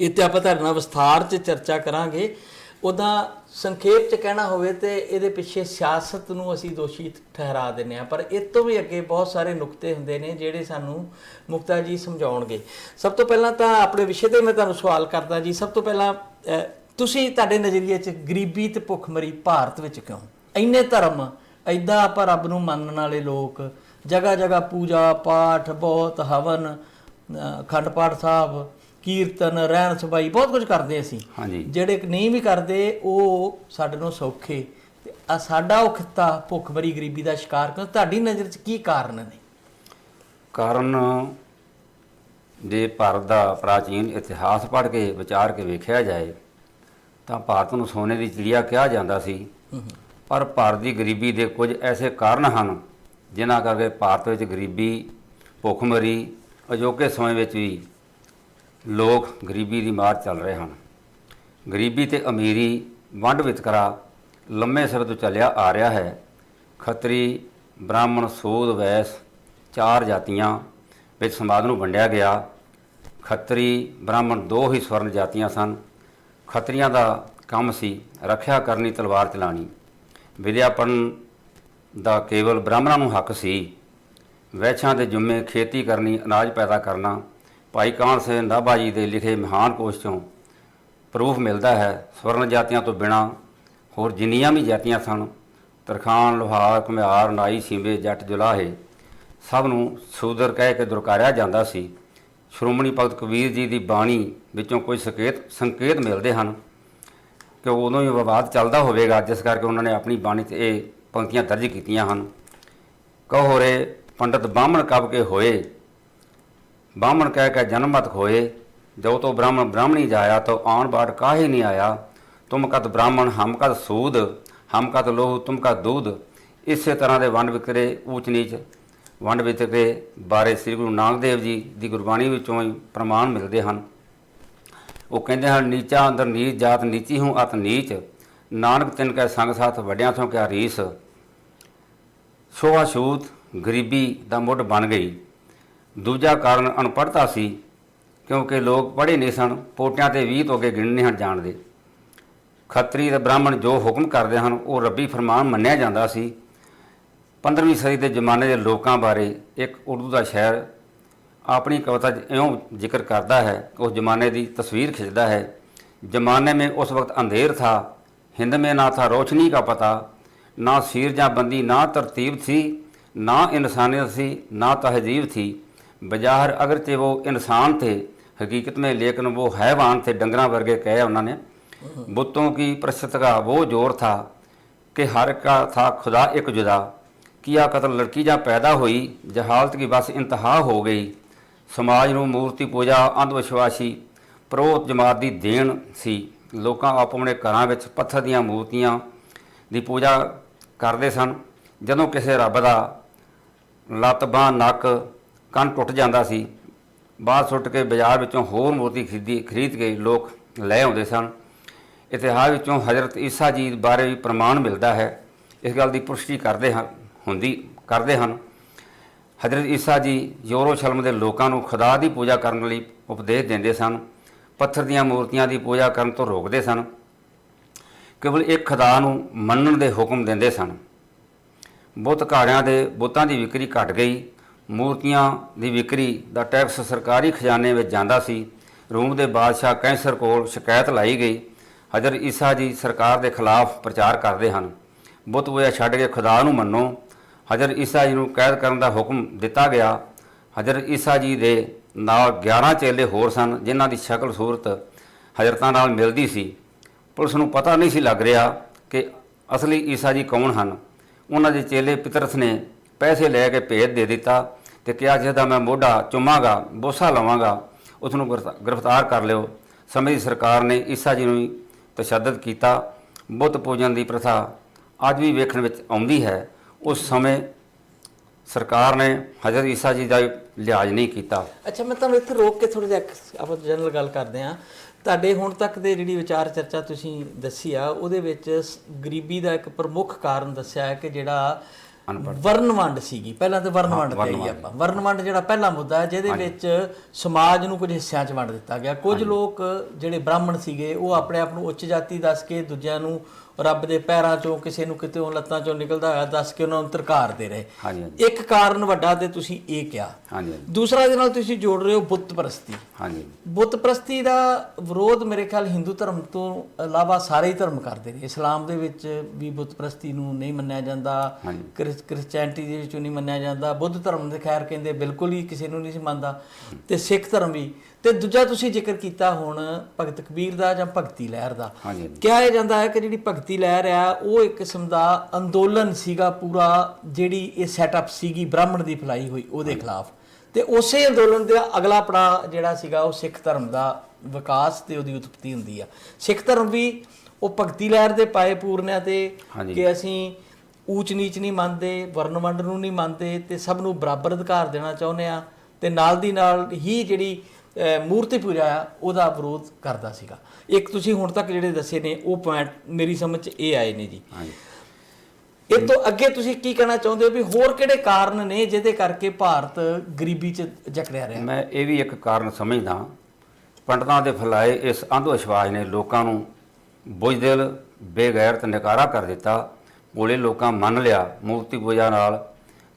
ਇਹ ਤੇ ਆਪਾਂ ਤੁਹਾਡੇ ਨਾਲ ਵਿਸਥਾਰ 'ਚ ਚਰਚਾ ਕਰਾਂਗੇ। ਉਦਾਂ ਸੰਖੇਪ 'ਚ ਕਹਿਣਾ ਹੋਵੇ ਤੇ ਇਹਦੇ ਪਿੱਛੇ ਸਿਆਸਤ ਨੂੰ ਅਸੀਂ ਦੋਸ਼ੀ ਠਹਿਰਾ ਦਿੰਨੇ ਆ ਪਰ ਇਹ ਤੋਂ ਵੀ ਅੱਗੇ ਬਹੁਤ ਸਾਰੇ ਨੁਕਤੇ ਹੁੰਦੇ ਨੇ ਜਿਹੜੇ ਸਾਨੂੰ ਮੁਕਤਾ ਜੀ ਸਮਝਾਉਣਗੇ। ਸਭ ਤੋਂ ਪਹਿਲਾਂ ਤਾਂ ਆਪਣੇ ਵਿਸ਼ੇ ਤੇ ਮੈਂ ਤੁਹਾਨੂੰ ਸਵਾਲ ਕਰਦਾ ਜੀ। ਸਭ ਤੋਂ ਪਹਿਲਾਂ ਤੁਸੀਂ ਤੁਹਾਡੇ ਨਜ਼ਰੀਏ 'ਚ ਗਰੀਬੀ ਤੇ ਭੁੱਖਮਰੀ ਭਾਰਤ ਵਿੱਚ ਕਿਉਂ? ਇੰਨੇ ਧਰਮ ਐਦਾਂ ਆਪਾਂ ਰੱਬ ਨੂੰ ਮੰਨਣ ਵਾਲੇ ਲੋਕ ਜਗ੍ਹਾ ਜਗ੍ਹਾ ਪੂਜਾ ਪਾਠ ਬਹੁਤ ਹਵਨ ਅਹ, ਅਖੰਡ ਪਾਠ ਸਾਹਿਬ ਕੀਰਤਨ ਰਹਿਣ ਸਬਾਈ ਬਹੁਤ ਕੁਝ ਕਰਦੇ ਅਸੀਂ। ਹਾਂਜੀ। ਜਿਹੜੇ ਨਹੀਂ ਵੀ ਕਰਦੇ ਉਹ ਸਾਡੇ ਨੂੰ ਸੌਖੇ। ਤੇ ਆ ਸਾਡਾ ਉਹ ਖਿੱਤਾ ਭੁੱਖਮਰੀ ਗਰੀਬੀ ਦਾ ਸ਼ਿਕਾਰ ਕਿਉਂ ਤੁਹਾਡੀ ਨਜ਼ਰ 'ਚ ਕੀ ਕਾਰਨ ਨੇ? ਕਾਰਨ ਜੇ ਭਾਰਤ ਦਾ ਪ੍ਰਾਚੀਨ ਇਤਿਹਾਸ ਪੜ੍ਹ ਕੇ ਵਿਚਾਰ ਕੇ ਵੇਖਿਆ ਜਾਏ ਤਾਂ ਭਾਰਤ ਨੂੰ ਸੋਨੇ ਦੀ ਚਿੜੀਆ ਕਿਹਾ ਜਾਂਦਾ ਸੀ। ਪਰ ਭਾਰਤ ਦੀ ਗਰੀਬੀ ਦੇ ਕੁਝ ਐਸੇ ਕਾਰਨ ਹਨ ਜਿਨ੍ਹਾਂ ਕਰਕੇ ਭਾਰਤ ਵਿੱਚ ਗਰੀਬੀ ਭੁੱਖਮਰੀ ਅਜੋਕੇ ਸਮੇਂ ਵਿੱਚ ਵੀ ਲੋਕ ਗਰੀਬੀ ਦੀ ਮਾਰ ਚੱਲ ਰਹੇ ਹਨ। ਗਰੀਬੀ ਤੇ ਅਮੀਰੀ ਵੰਡ ਵਿਤਕਰਾ ਲੰਮੇ ਸਮੇਂ ਤੋਂ ਚੱਲਿਆ ਆ ਰਿਹਾ ਹੈ। ਖੱਤਰੀ ਬ੍ਰਾਹਮਣ ਸੋਧ ਵੈਸ ਚਾਰ ਜਾਤੀਆਂ ਵਿੱਚ ਸਮਾਜ ਨੂੰ ਵੰਡਿਆ ਗਿਆ। ਖੱਤਰੀ ਬ੍ਰਾਹਮਣ ਦੋ ਹੀ ਸਵਰਨ ਜਾਤੀਆਂ ਸਨ। ਖੱਤਰੀਆਂ ਦਾ ਕੰਮ ਸੀ ਰੱਖਿਆ ਕਰਨੀ, ਤਲਵਾਰ ਚਲਾਣੀ ਵਿਦਿਆ ਪੜ੍ਹਨ ਦਾ ਕੇਵਲ ਬ੍ਰਾਹਮਣਾਂ ਨੂੰ ਹੱਕ ਸੀ। ਵੈਛਾਂ ਦੇ ਜੁਮੇ ਖੇਤੀ ਕਰਨੀ, ਅਨਾਜ ਪੈਦਾ ਕਰਨਾ ਭਾਈ ਕਾਹਨ ਸਿੰਘ ਨਾਭਾ ਜੀ ਦੇ ਲਿਖੇ ਮਹਾਨ ਕੋਸ਼ ਚੋਂ ਪ੍ਰੂਫ ਮਿਲਦਾ ਹੈ ਸਵਰਨ ਜਾਤੀਆਂ ਤੋਂ ਬਿਨਾ। ਹੋਰ ਜਿੰਨੀਆਂ ਵੀ ਜਾਤੀਆਂ ਸਨ ਤਰਖਾਨ ਲੋਹਾਰ, ਘੁਮਿਆਰ, ਨਾਈ ਸੀਵੇ ਜੱਟ, ਜੁਲਾਹੇ, ਸਭ ਨੂੰ ਸ਼ੂਦਰ ਕਹਿ ਕੇ ਦੁਰਕਾਰਿਆ ਜਾਂਦਾ ਸੀ। ਸ਼੍ਰੋਮਣੀ ਭਗਤ ਕਬੀਰ ਜੀ ਦੀ ਬਾਣੀ ਵਿੱਚੋਂ ਕੋਈ ਸੰਕੇਤ ਸੰਕੇਤ ਮਿਲਦੇ ਹਨ ਕਿ ਉਦੋਂ ਹੀ ਵਿਵਾਦ ਚੱਲਦਾ ਹੋਵੇਗਾ, ਜਿਸ ਕਰਕੇ ਉਹਨਾਂ ਨੇ ਆਪਣੀ ਬਾਣੀ 'ਚ ਇਹ ਪੰਕਤੀਆਂ ਦਰਜ ਕੀਤੀਆਂ ਹਨ। ਕਹੋਰੇ ਪੰਡਤ ਬਾਹਮਣ ਕਬ ਕੇ ਹੋਏ ਬਾਹਮਣ ਕਹਿ ਕੇ ਜਨਮਤ ਹੋਏ ਜੋ ਤੋ ਬ੍ਰਾਹਮਣ ਬ੍ਰਾਹਮਣੀ ਜਾਇਆ, ਤੋ ਆਉਣ ਬਾੜ ਕਾਹੇ ਨਹੀਂ ਆਇਆ? ਤੁਮ ਕਤ ਬ੍ਰਾਹਮਣ, ਹਮ ਕਤ ਸੂਦ, ਹਮ ਕਤ ਲੋਹ, ਤੁਮ ਕਤ ਦੂਧ? ਇਸੇ ਤਰ੍ਹਾਂ ਦੇ ਵੰਡ ਵਿਕਰੇ ਊਚ ਨੀਚ, ਵੰਡ ਵਿਤਕਰੇ ਬਾਰੇ ਸ੍ਰੀ ਗੁਰੂ ਨਾਨਕ ਦੇਵ ਜੀ ਦੀ ਗੁਰਬਾਣੀ ਵਿੱਚੋਂ ਹੀ ਪ੍ਰਮਾਣ ਮਿਲਦੇ ਹਨ। ਉਹ ਕਹਿੰਦੇ ਹਨ, ਨੀਚਾ ਅੰਦਰ ਨੀਚ ਜਾਤ ਨੀਚੀ ਹੂੰ, ਅਤ ਨੀਚ। ਨਾਨਕ ਤਿਨ ਕੈ ਸੰਗ ਸਾਥ, ਵੱਡਿਆਂ ਤੋਂ ਕਿਆ ਰੀਸ। ਸ਼ੋਭਾ ਛੂਤ, ਗਰੀਬੀ ਦਾ ਮੁੱਢ ਬਣ ਗਈ। ਦੂਜਾ ਕਾਰਨ ਅਨਪੜ੍ਹਤਾ ਸੀ, ਕਿਉਂਕਿ ਲੋਕ ਪੜ੍ਹੇ ਨਹੀਂ ਸਨ, ਪੋਟਿਆਂ ਤੇ 20 ਤੋਂ ਅੱਗੇ ਗਿਣਨੇ ਹਨ ਜਾਣਦੇ। ਖੱਤਰੀ ਤੇ ਬ੍ਰਾਹਮਣ ਜੋ ਹੁਕਮ ਕਰਦੇ ਹਨ, ਉਹ ਰੱਬੀ ਫਰਮਾਨ ਮੰਨਿਆ ਜਾਂਦਾ ਸੀ। 15ਵੀਂ ਸਦੀ ਦੇ ਜ਼ਮਾਨੇ ਦੇ ਲੋਕਾਂ ਬਾਰੇ ਇੱਕ ਉਰਦੂ ਦਾ ਸ਼ਾਇਰ ਆਪਣੀ ਕਵਿਤਾ 'ਚ ਇਉਂ ਜ਼ਿਕਰ ਕਰਦਾ ਹੈ ਕਿ ਉਸ ਜ਼ਮਾਨੇ ਦੀ ਤਸਵੀਰ ਖਿੱਚਦਾ ਹੈ, ਜ਼ਮਾਨੇ ਮੇਂ ਉਸ ਵਕਤ ਅੰਧੇਰ ਥਾ, ਹਿੰਦ ਮੇ ਨਾ ਥਾ ਰੋਸ਼ਨੀ ਕਾ ਪਤਾ, ਨਾ ਸਿਰ ਜਾਂ ਬੰਦੀ ਨਾ ਤਰਤੀਬ ਸੀ ਨਾ ਇਨਸਾਨੀਅਤ ਸੀ, ਨਾ ਤਹਜੀਬ ਸੀ बजाहर अगरचे वो इंसान थे हकीकत में लेकिन वो हैवान थे डंगरा वर्गे कहे उन्होंने बुतों की प्रशत का वो जोर था कि हर का था खुदा एक जुदा किया कत्ल लड़की ਜਾਂ ਪੈਦਾ ਹੋਈ ਜਹਾਲਤ ਕੀ ਬਸ ਇੰਤਹਾ ਹੋ ਗਈ ਸਮਾਜ ਨੂੰ ਮੂਰਤੀ ਪੂਜਾ ਅੰਧ ਵਿਸ਼ਵਾਸੀ ਪ੍ਰੋਤ ਜਮਾਤ ਦੀ ਦੇਣ ਸੀ ਲੋਕਾਂ ਆਪੋ ਆਪਣੇ ਘਰਾਂ ਵਿੱਚ ਪੱਥਰ ਦੀਆਂ ਮੂਰਤੀਆਂ ਦੀ ਪੂਜਾ ਕਰਦੇ ਸਨ ਜਦੋਂ ਕਿਸੇ ਰੱਬ ਦਾ ਲੱਤ ਬਾਂਹ ਨੱਕ ਕੰਨ ਟੁੱਟ ਜਾਂਦਾ ਸੀ। ਬਾਹਰ ਸੁੱਟ ਕੇ ਬਾਜ਼ਾਰ ਵਿੱਚੋਂ ਹੋਰ ਮੂਰਤੀ ਖਰੀਦੀ ਖਰੀਦ ਕੇ ਲੋਕ ਲੈ ਆਉਂਦੇ ਸਨ। ਇਤਿਹਾਸ ਵਿੱਚੋਂ ਹਜ਼ਰਤ ਈਸਾ ਜੀ ਬਾਰੇ ਵੀ ਪ੍ਰਮਾਣ ਮਿਲਦਾ ਹੈ। ਇਸ ਗੱਲ ਦੀ ਪੁਸ਼ਟੀ ਕਰਦੇ ਹਨ ਹੁੰਦੀ ਕਰਦੇ ਹਨ। ਹਜ਼ਰਤ ਈਸਾ ਜੀ ਯਰੂਸ਼ਲਮ ਦੇ ਲੋਕਾਂ ਨੂੰ ਖੁਦਾ ਦੀ ਪੂਜਾ ਕਰਨ ਲਈ ਉਪਦੇਸ਼ ਦਿੰਦੇ ਸਨ। ਪੱਥਰ ਦੀਆਂ ਮੂਰਤੀਆਂ ਦੀ ਪੂਜਾ ਕਰਨ ਤੋਂ ਰੋਕਦੇ ਸਨ। ਕੇਵਲ ਇੱਕ ਖੁਦਾ ਨੂੰ ਮੰਨਣ ਦੇ ਹੁਕਮ ਦਿੰਦੇ ਸਨ। ਬੁੱਤ ਘਾੜਿਆਂ ਦੇ ਬੁੱਤਾਂ ਦੀ ਵਿਕਰੀ ਘਟ ਗਈ। ਮੂਰਤੀਆਂ ਦੀ ਵਿਕਰੀ ਦਾ ਟੈਕਸ ਸਰਕਾਰੀ ਖਜ਼ਾਨੇ ਵਿੱਚ ਜਾਂਦਾ ਸੀ। ਰੋਮ ਦੇ ਬਾਦਸ਼ਾਹ ਕੈਂਸਰ ਕੋਲ ਸ਼ਿਕਾਇਤ ਲਾਈ ਗਈ। ਹਜ਼ਰ ਈਸਾ ਜੀ ਸਰਕਾਰ ਦੇ ਖਿਲਾਫ ਪ੍ਰਚਾਰ ਕਰਦੇ ਹਨ। ਬੁੱਤ ਪੂਜਾ ਛੱਡ ਕੇ ਖੁਦਾ ਨੂੰ ਮੰਨੋ। ਹਜ਼ਰ ਈਸਾ ਜੀ ਨੂੰ ਕੈਦ ਕਰਨ ਦਾ ਹੁਕਮ ਦਿੱਤਾ ਗਿਆ। ਹਜ਼ਰ ਈਸਾ ਜੀ ਦੇ ਨਾਲ 11 ਚੇਲੇ ਹੋਰ ਸਨ, ਜਿਨ੍ਹਾਂ ਦੀ ਸ਼ਕਲ ਸੂਰਤ ਹਜ਼ਰਤਾਂ ਨਾਲ ਮਿਲਦੀ ਸੀ। ਪੁਲਿਸ ਨੂੰ ਪਤਾ ਨਹੀਂ ਸੀ ਲੱਗ ਰਿਹਾ ਕਿ ਅਸਲੀ ਈਸਾ ਜੀ ਕੌਣ ਹਨ। ਉਹਨਾਂ ਦੇ ਚੇਲੇ ਪਿਤਰਸ ਨੇ ਪੈਸੇ ਲੈ ਕੇ ਭੇਜ ਦੇ ਦਿੱਤਾ। ਤੇ ਕਿਹਾ ਜਿਹਦਾ ਮੈਂ ਮੋਢਾ ਚੁੰਮਾਂਗਾ, ਬੋਸਾ ਲਵਾਂਗਾ ਉਸ ਨੂੰ ਗ੍ਰਿਫਤਾਰ ਕਰ ਲਿਓ। ਸਮੇਂ ਦੀ ਸਰਕਾਰ ਨੇ ਈਸਾ ਜੀ ਨੂੰ ਤਸ਼ੱਦਦ ਕੀਤਾ। ਬੁੱਤ ਪੂਜਨ ਦੀ ਪ੍ਰਥਾ ਅੱਜ ਵੀ ਵੇਖਣ ਵਿੱਚ ਆਉਂਦੀ ਹੈ। ਉਸ ਸਮੇਂ ਸਰਕਾਰ ਨੇ ਹਜ਼ਰਤ ਈਸਾ ਜੀ ਦਾ ਲਿਹਾਜ਼ ਨਹੀਂ ਕੀਤਾ। ਅੱਛਾ, ਮੈਂ ਤੁਹਾਨੂੰ ਇੱਥੇ ਰੋਕ ਕੇ ਥੋੜੀ ਜਿਹਾ ਆਪਾਂ ਜਨਰਲ ਗੱਲ ਕਰਦੇ ਹਾਂ। ਤੁਹਾਡੇ ਹੁਣ ਤੱਕ ਦੇ ਜਿਹੜੀ ਵਿਚਾਰ ਚਰਚਾ ਤੁਸੀਂ ਦੱਸੀ ਆ, ਉਹਦੇ ਵਿੱਚ ਗਰੀਬੀ ਦਾ ਇੱਕ ਪ੍ਰਮੁੱਖ ਕਾਰਨ ਦੱਸਿਆ ਹੈ ਕਿ ਜਿਹੜਾ ਵਰਨ ਵੰਡ ਸੀਗੀ ਪਹਿਲਾਂ ਤਾਂ ਵਰਨ ਵੰਡ ਤੇ ਆਈ ਆਪਾਂ। ਵਰਨ ਵੰਡ ਜਿਹੜਾ ਪਹਿਲਾ ਮੁੱਦਾ ਹੈ ਜਿਹਦੇ ਵਿੱਚ ਸਮਾਜ ਨੂੰ ਕੁਝ ਹਿੱਸਿਆਂ 'ਚ ਵੰਡ ਦਿੱਤਾ ਗਿਆ। ਕੁਝ ਲੋਕ ਜਿਹੜੇ ਬ੍ਰਾਹਮਣ ਸੀਗੇ ਉਹ ਆਪਣੇ ਆਪ ਨੂੰ ਉੱਚ ਜਾਤੀ ਦੱਸ ਕੇ ਦੂਜਿਆਂ ਨੂੰ ਰੱਬ ਦੇ ਪੈਰਾਂ 'ਚੋਂ ਕਿਸੇ ਨੂੰ ਕਿਤੇ ਲੱਤਾਂ 'ਚੋਂ ਨਿਕਲਦਾ ਹੋਇਆ ਦੱਸ ਕੇ ਉਹਨਾਂ ਨੂੰ ਧਰਕਾਰ ਦੇ ਰਹੇ ਇੱਕ ਕਾਰਨ ਵੱਡਾ ਤੇ ਤੁਸੀਂ ਇਹ ਕਿਹਾ। ਦੂਸਰਾ ਇਹਦੇ ਨਾਲ ਤੁਸੀਂ ਜੋੜ ਰਹੇ ਹੋ ਬੁੱਤ ਪ੍ਰਸਤੀ। ਹਾਂਜੀ ਬੁੱਤ ਪ੍ਰਸਤੀ ਦਾ ਵਿਰੋਧ ਮੇਰੇ ਖਿਆਲ ਹਿੰਦੂ ਧਰਮ ਤੋਂ ਇਲਾਵਾ ਸਾਰੇ ਹੀ ਧਰਮ ਕਰਦੇ ਨੇ। ਇਸਲਾਮ ਦੇ ਵਿੱਚ ਵੀ ਬੁੱਤ ਪ੍ਰਸਤੀ ਨੂੰ ਨਹੀਂ ਮੰਨਿਆ ਜਾਂਦਾ। ਹਾਂਜੀ। ਕ੍ਰਿਸ- ਕ੍ਰਿਸਚੈਨਿਟੀ ਦੇ ਵਿੱਚ ਨਹੀਂ ਮੰਨਿਆ ਜਾਂਦਾ। ਬੁੱਧ ਧਰਮ ਦੇ ਖੈਰ ਕਹਿੰਦੇ ਬਿਲਕੁਲ ਹੀ ਕਿਸੇ ਨੂੰ ਨਹੀਂ ਸੀ ਮੰਨਦਾ। ਤੇ ਸਿੱਖ ਧਰਮ ਵੀ ਤੇ ਦੂਜਾ ਤੁਸੀਂ ਜ਼ਿਕਰ ਕੀਤਾ ਹੁਣ ਭਗਤ ਕਬੀਰ ਦਾ ਜਾਂ ਭਗਤੀ ਲਹਿਰ ਦਾ। ਕਿਹਾ ਇਹ ਜਾਂਦਾ ਹੈ ਕਿ ਜਿਹੜੀ ਭਗਤੀ ਲਹਿਰ ਆ ਉਹ ਇੱਕ ਕਿਸਮ ਦਾ ਅੰਦੋਲਨ ਸੀਗਾ ਪੂਰਾ ਜਿਹੜੀ ਇਹ ਸੈਟਅਪ ਸੀਗੀ ਬ੍ਰਾਹਮਣ ਦੀ ਫਲਾਈ ਹੋਈ ਉਹਦੇ ਖਿਲਾਫ ਤੇ ਉਸੇ ਅੰਦੋਲਨ ਦਾ ਅਗਲਾ ਪੜਾ ਜਿਹੜਾ ਸੀਗਾ ਉਹ ਸਿੱਖ ਧਰਮ ਦਾ ਵਿਕਾਸ ਤੇ ਉਹਦੀ ਉਤਪਤੀ ਹੁੰਦੀ ਆ ਸਿੱਖ ਧਰਮ ਵੀ ਉਹ ਭਗਤੀ ਲਹਿਰ ਦੇ ਪਾਏ ਪੂਰਨਿਆ ਤੇ। ਕਿ ਅਸੀਂ ਊਚ ਨੀਚ ਨਹੀਂ ਮੰਨਦੇ ਵਰਨਮੰਡ ਨੂੰ ਨਹੀਂ ਮੰਨਦੇ ਤੇ ਸਭ ਨੂੰ ਬਰਾਬਰ ਅਧਿਕਾਰ ਦੇਣਾ ਚਾਹੁੰਦੇ ਆ ਤੇ ਨਾਲ ਦੀ ਨਾਲ ਹੀ ਜਿਹੜੀ ਮੂਰਤੀ ਪੂਜਾ ਆ ਉਹਦਾ ਵਿਰੋਧ ਕਰਦਾ ਸੀਗਾ। ਇੱਕ ਤੁਸੀਂ ਹੁਣ ਤੱਕ ਜਿਹੜੇ ਦੱਸੇ ਨੇ ਉਹ ਪੁਆਇੰਟ ਮੇਰੀ ਸਮਝ 'ਚ ਇਹ ਆਏ ਨੇ ਜੀ। ਹਾਂਜੀ। ਇਹ ਤੋਂ ਅੱਗੇ ਤੁਸੀਂ ਕੀ ਕਹਿਣਾ ਚਾਹੁੰਦੇ ਹੋ ਵੀ ਹੋਰ ਕਿਹੜੇ ਕਾਰਨ ਨੇ ਜਿਹਦੇ ਕਰਕੇ ਭਾਰਤ ਗਰੀਬੀ 'ਚ ਜਕੜਿਆ ਰਿਹਾ? ਮੈਂ ਇਹ ਵੀ ਇੱਕ ਕਾਰਨ ਸਮਝਦਾ ਪੰਡਤਾਂ ਦੇ ਫੈਲਾਏ ਇਸ ਅੰਧ ਵਿਸ਼ਵਾਸ ਨੇ ਲੋਕਾਂ ਨੂੰ ਬੁਝਦਿਲ ਬੇਗੈਰਤ ਨਕਾਰਾ ਕਰ ਦਿੱਤਾ। ਬੋਲੇ ਲੋਕਾਂ ਮੰਨ ਲਿਆ ਮੂਰਤੀ ਪੂਜਾ ਨਾਲ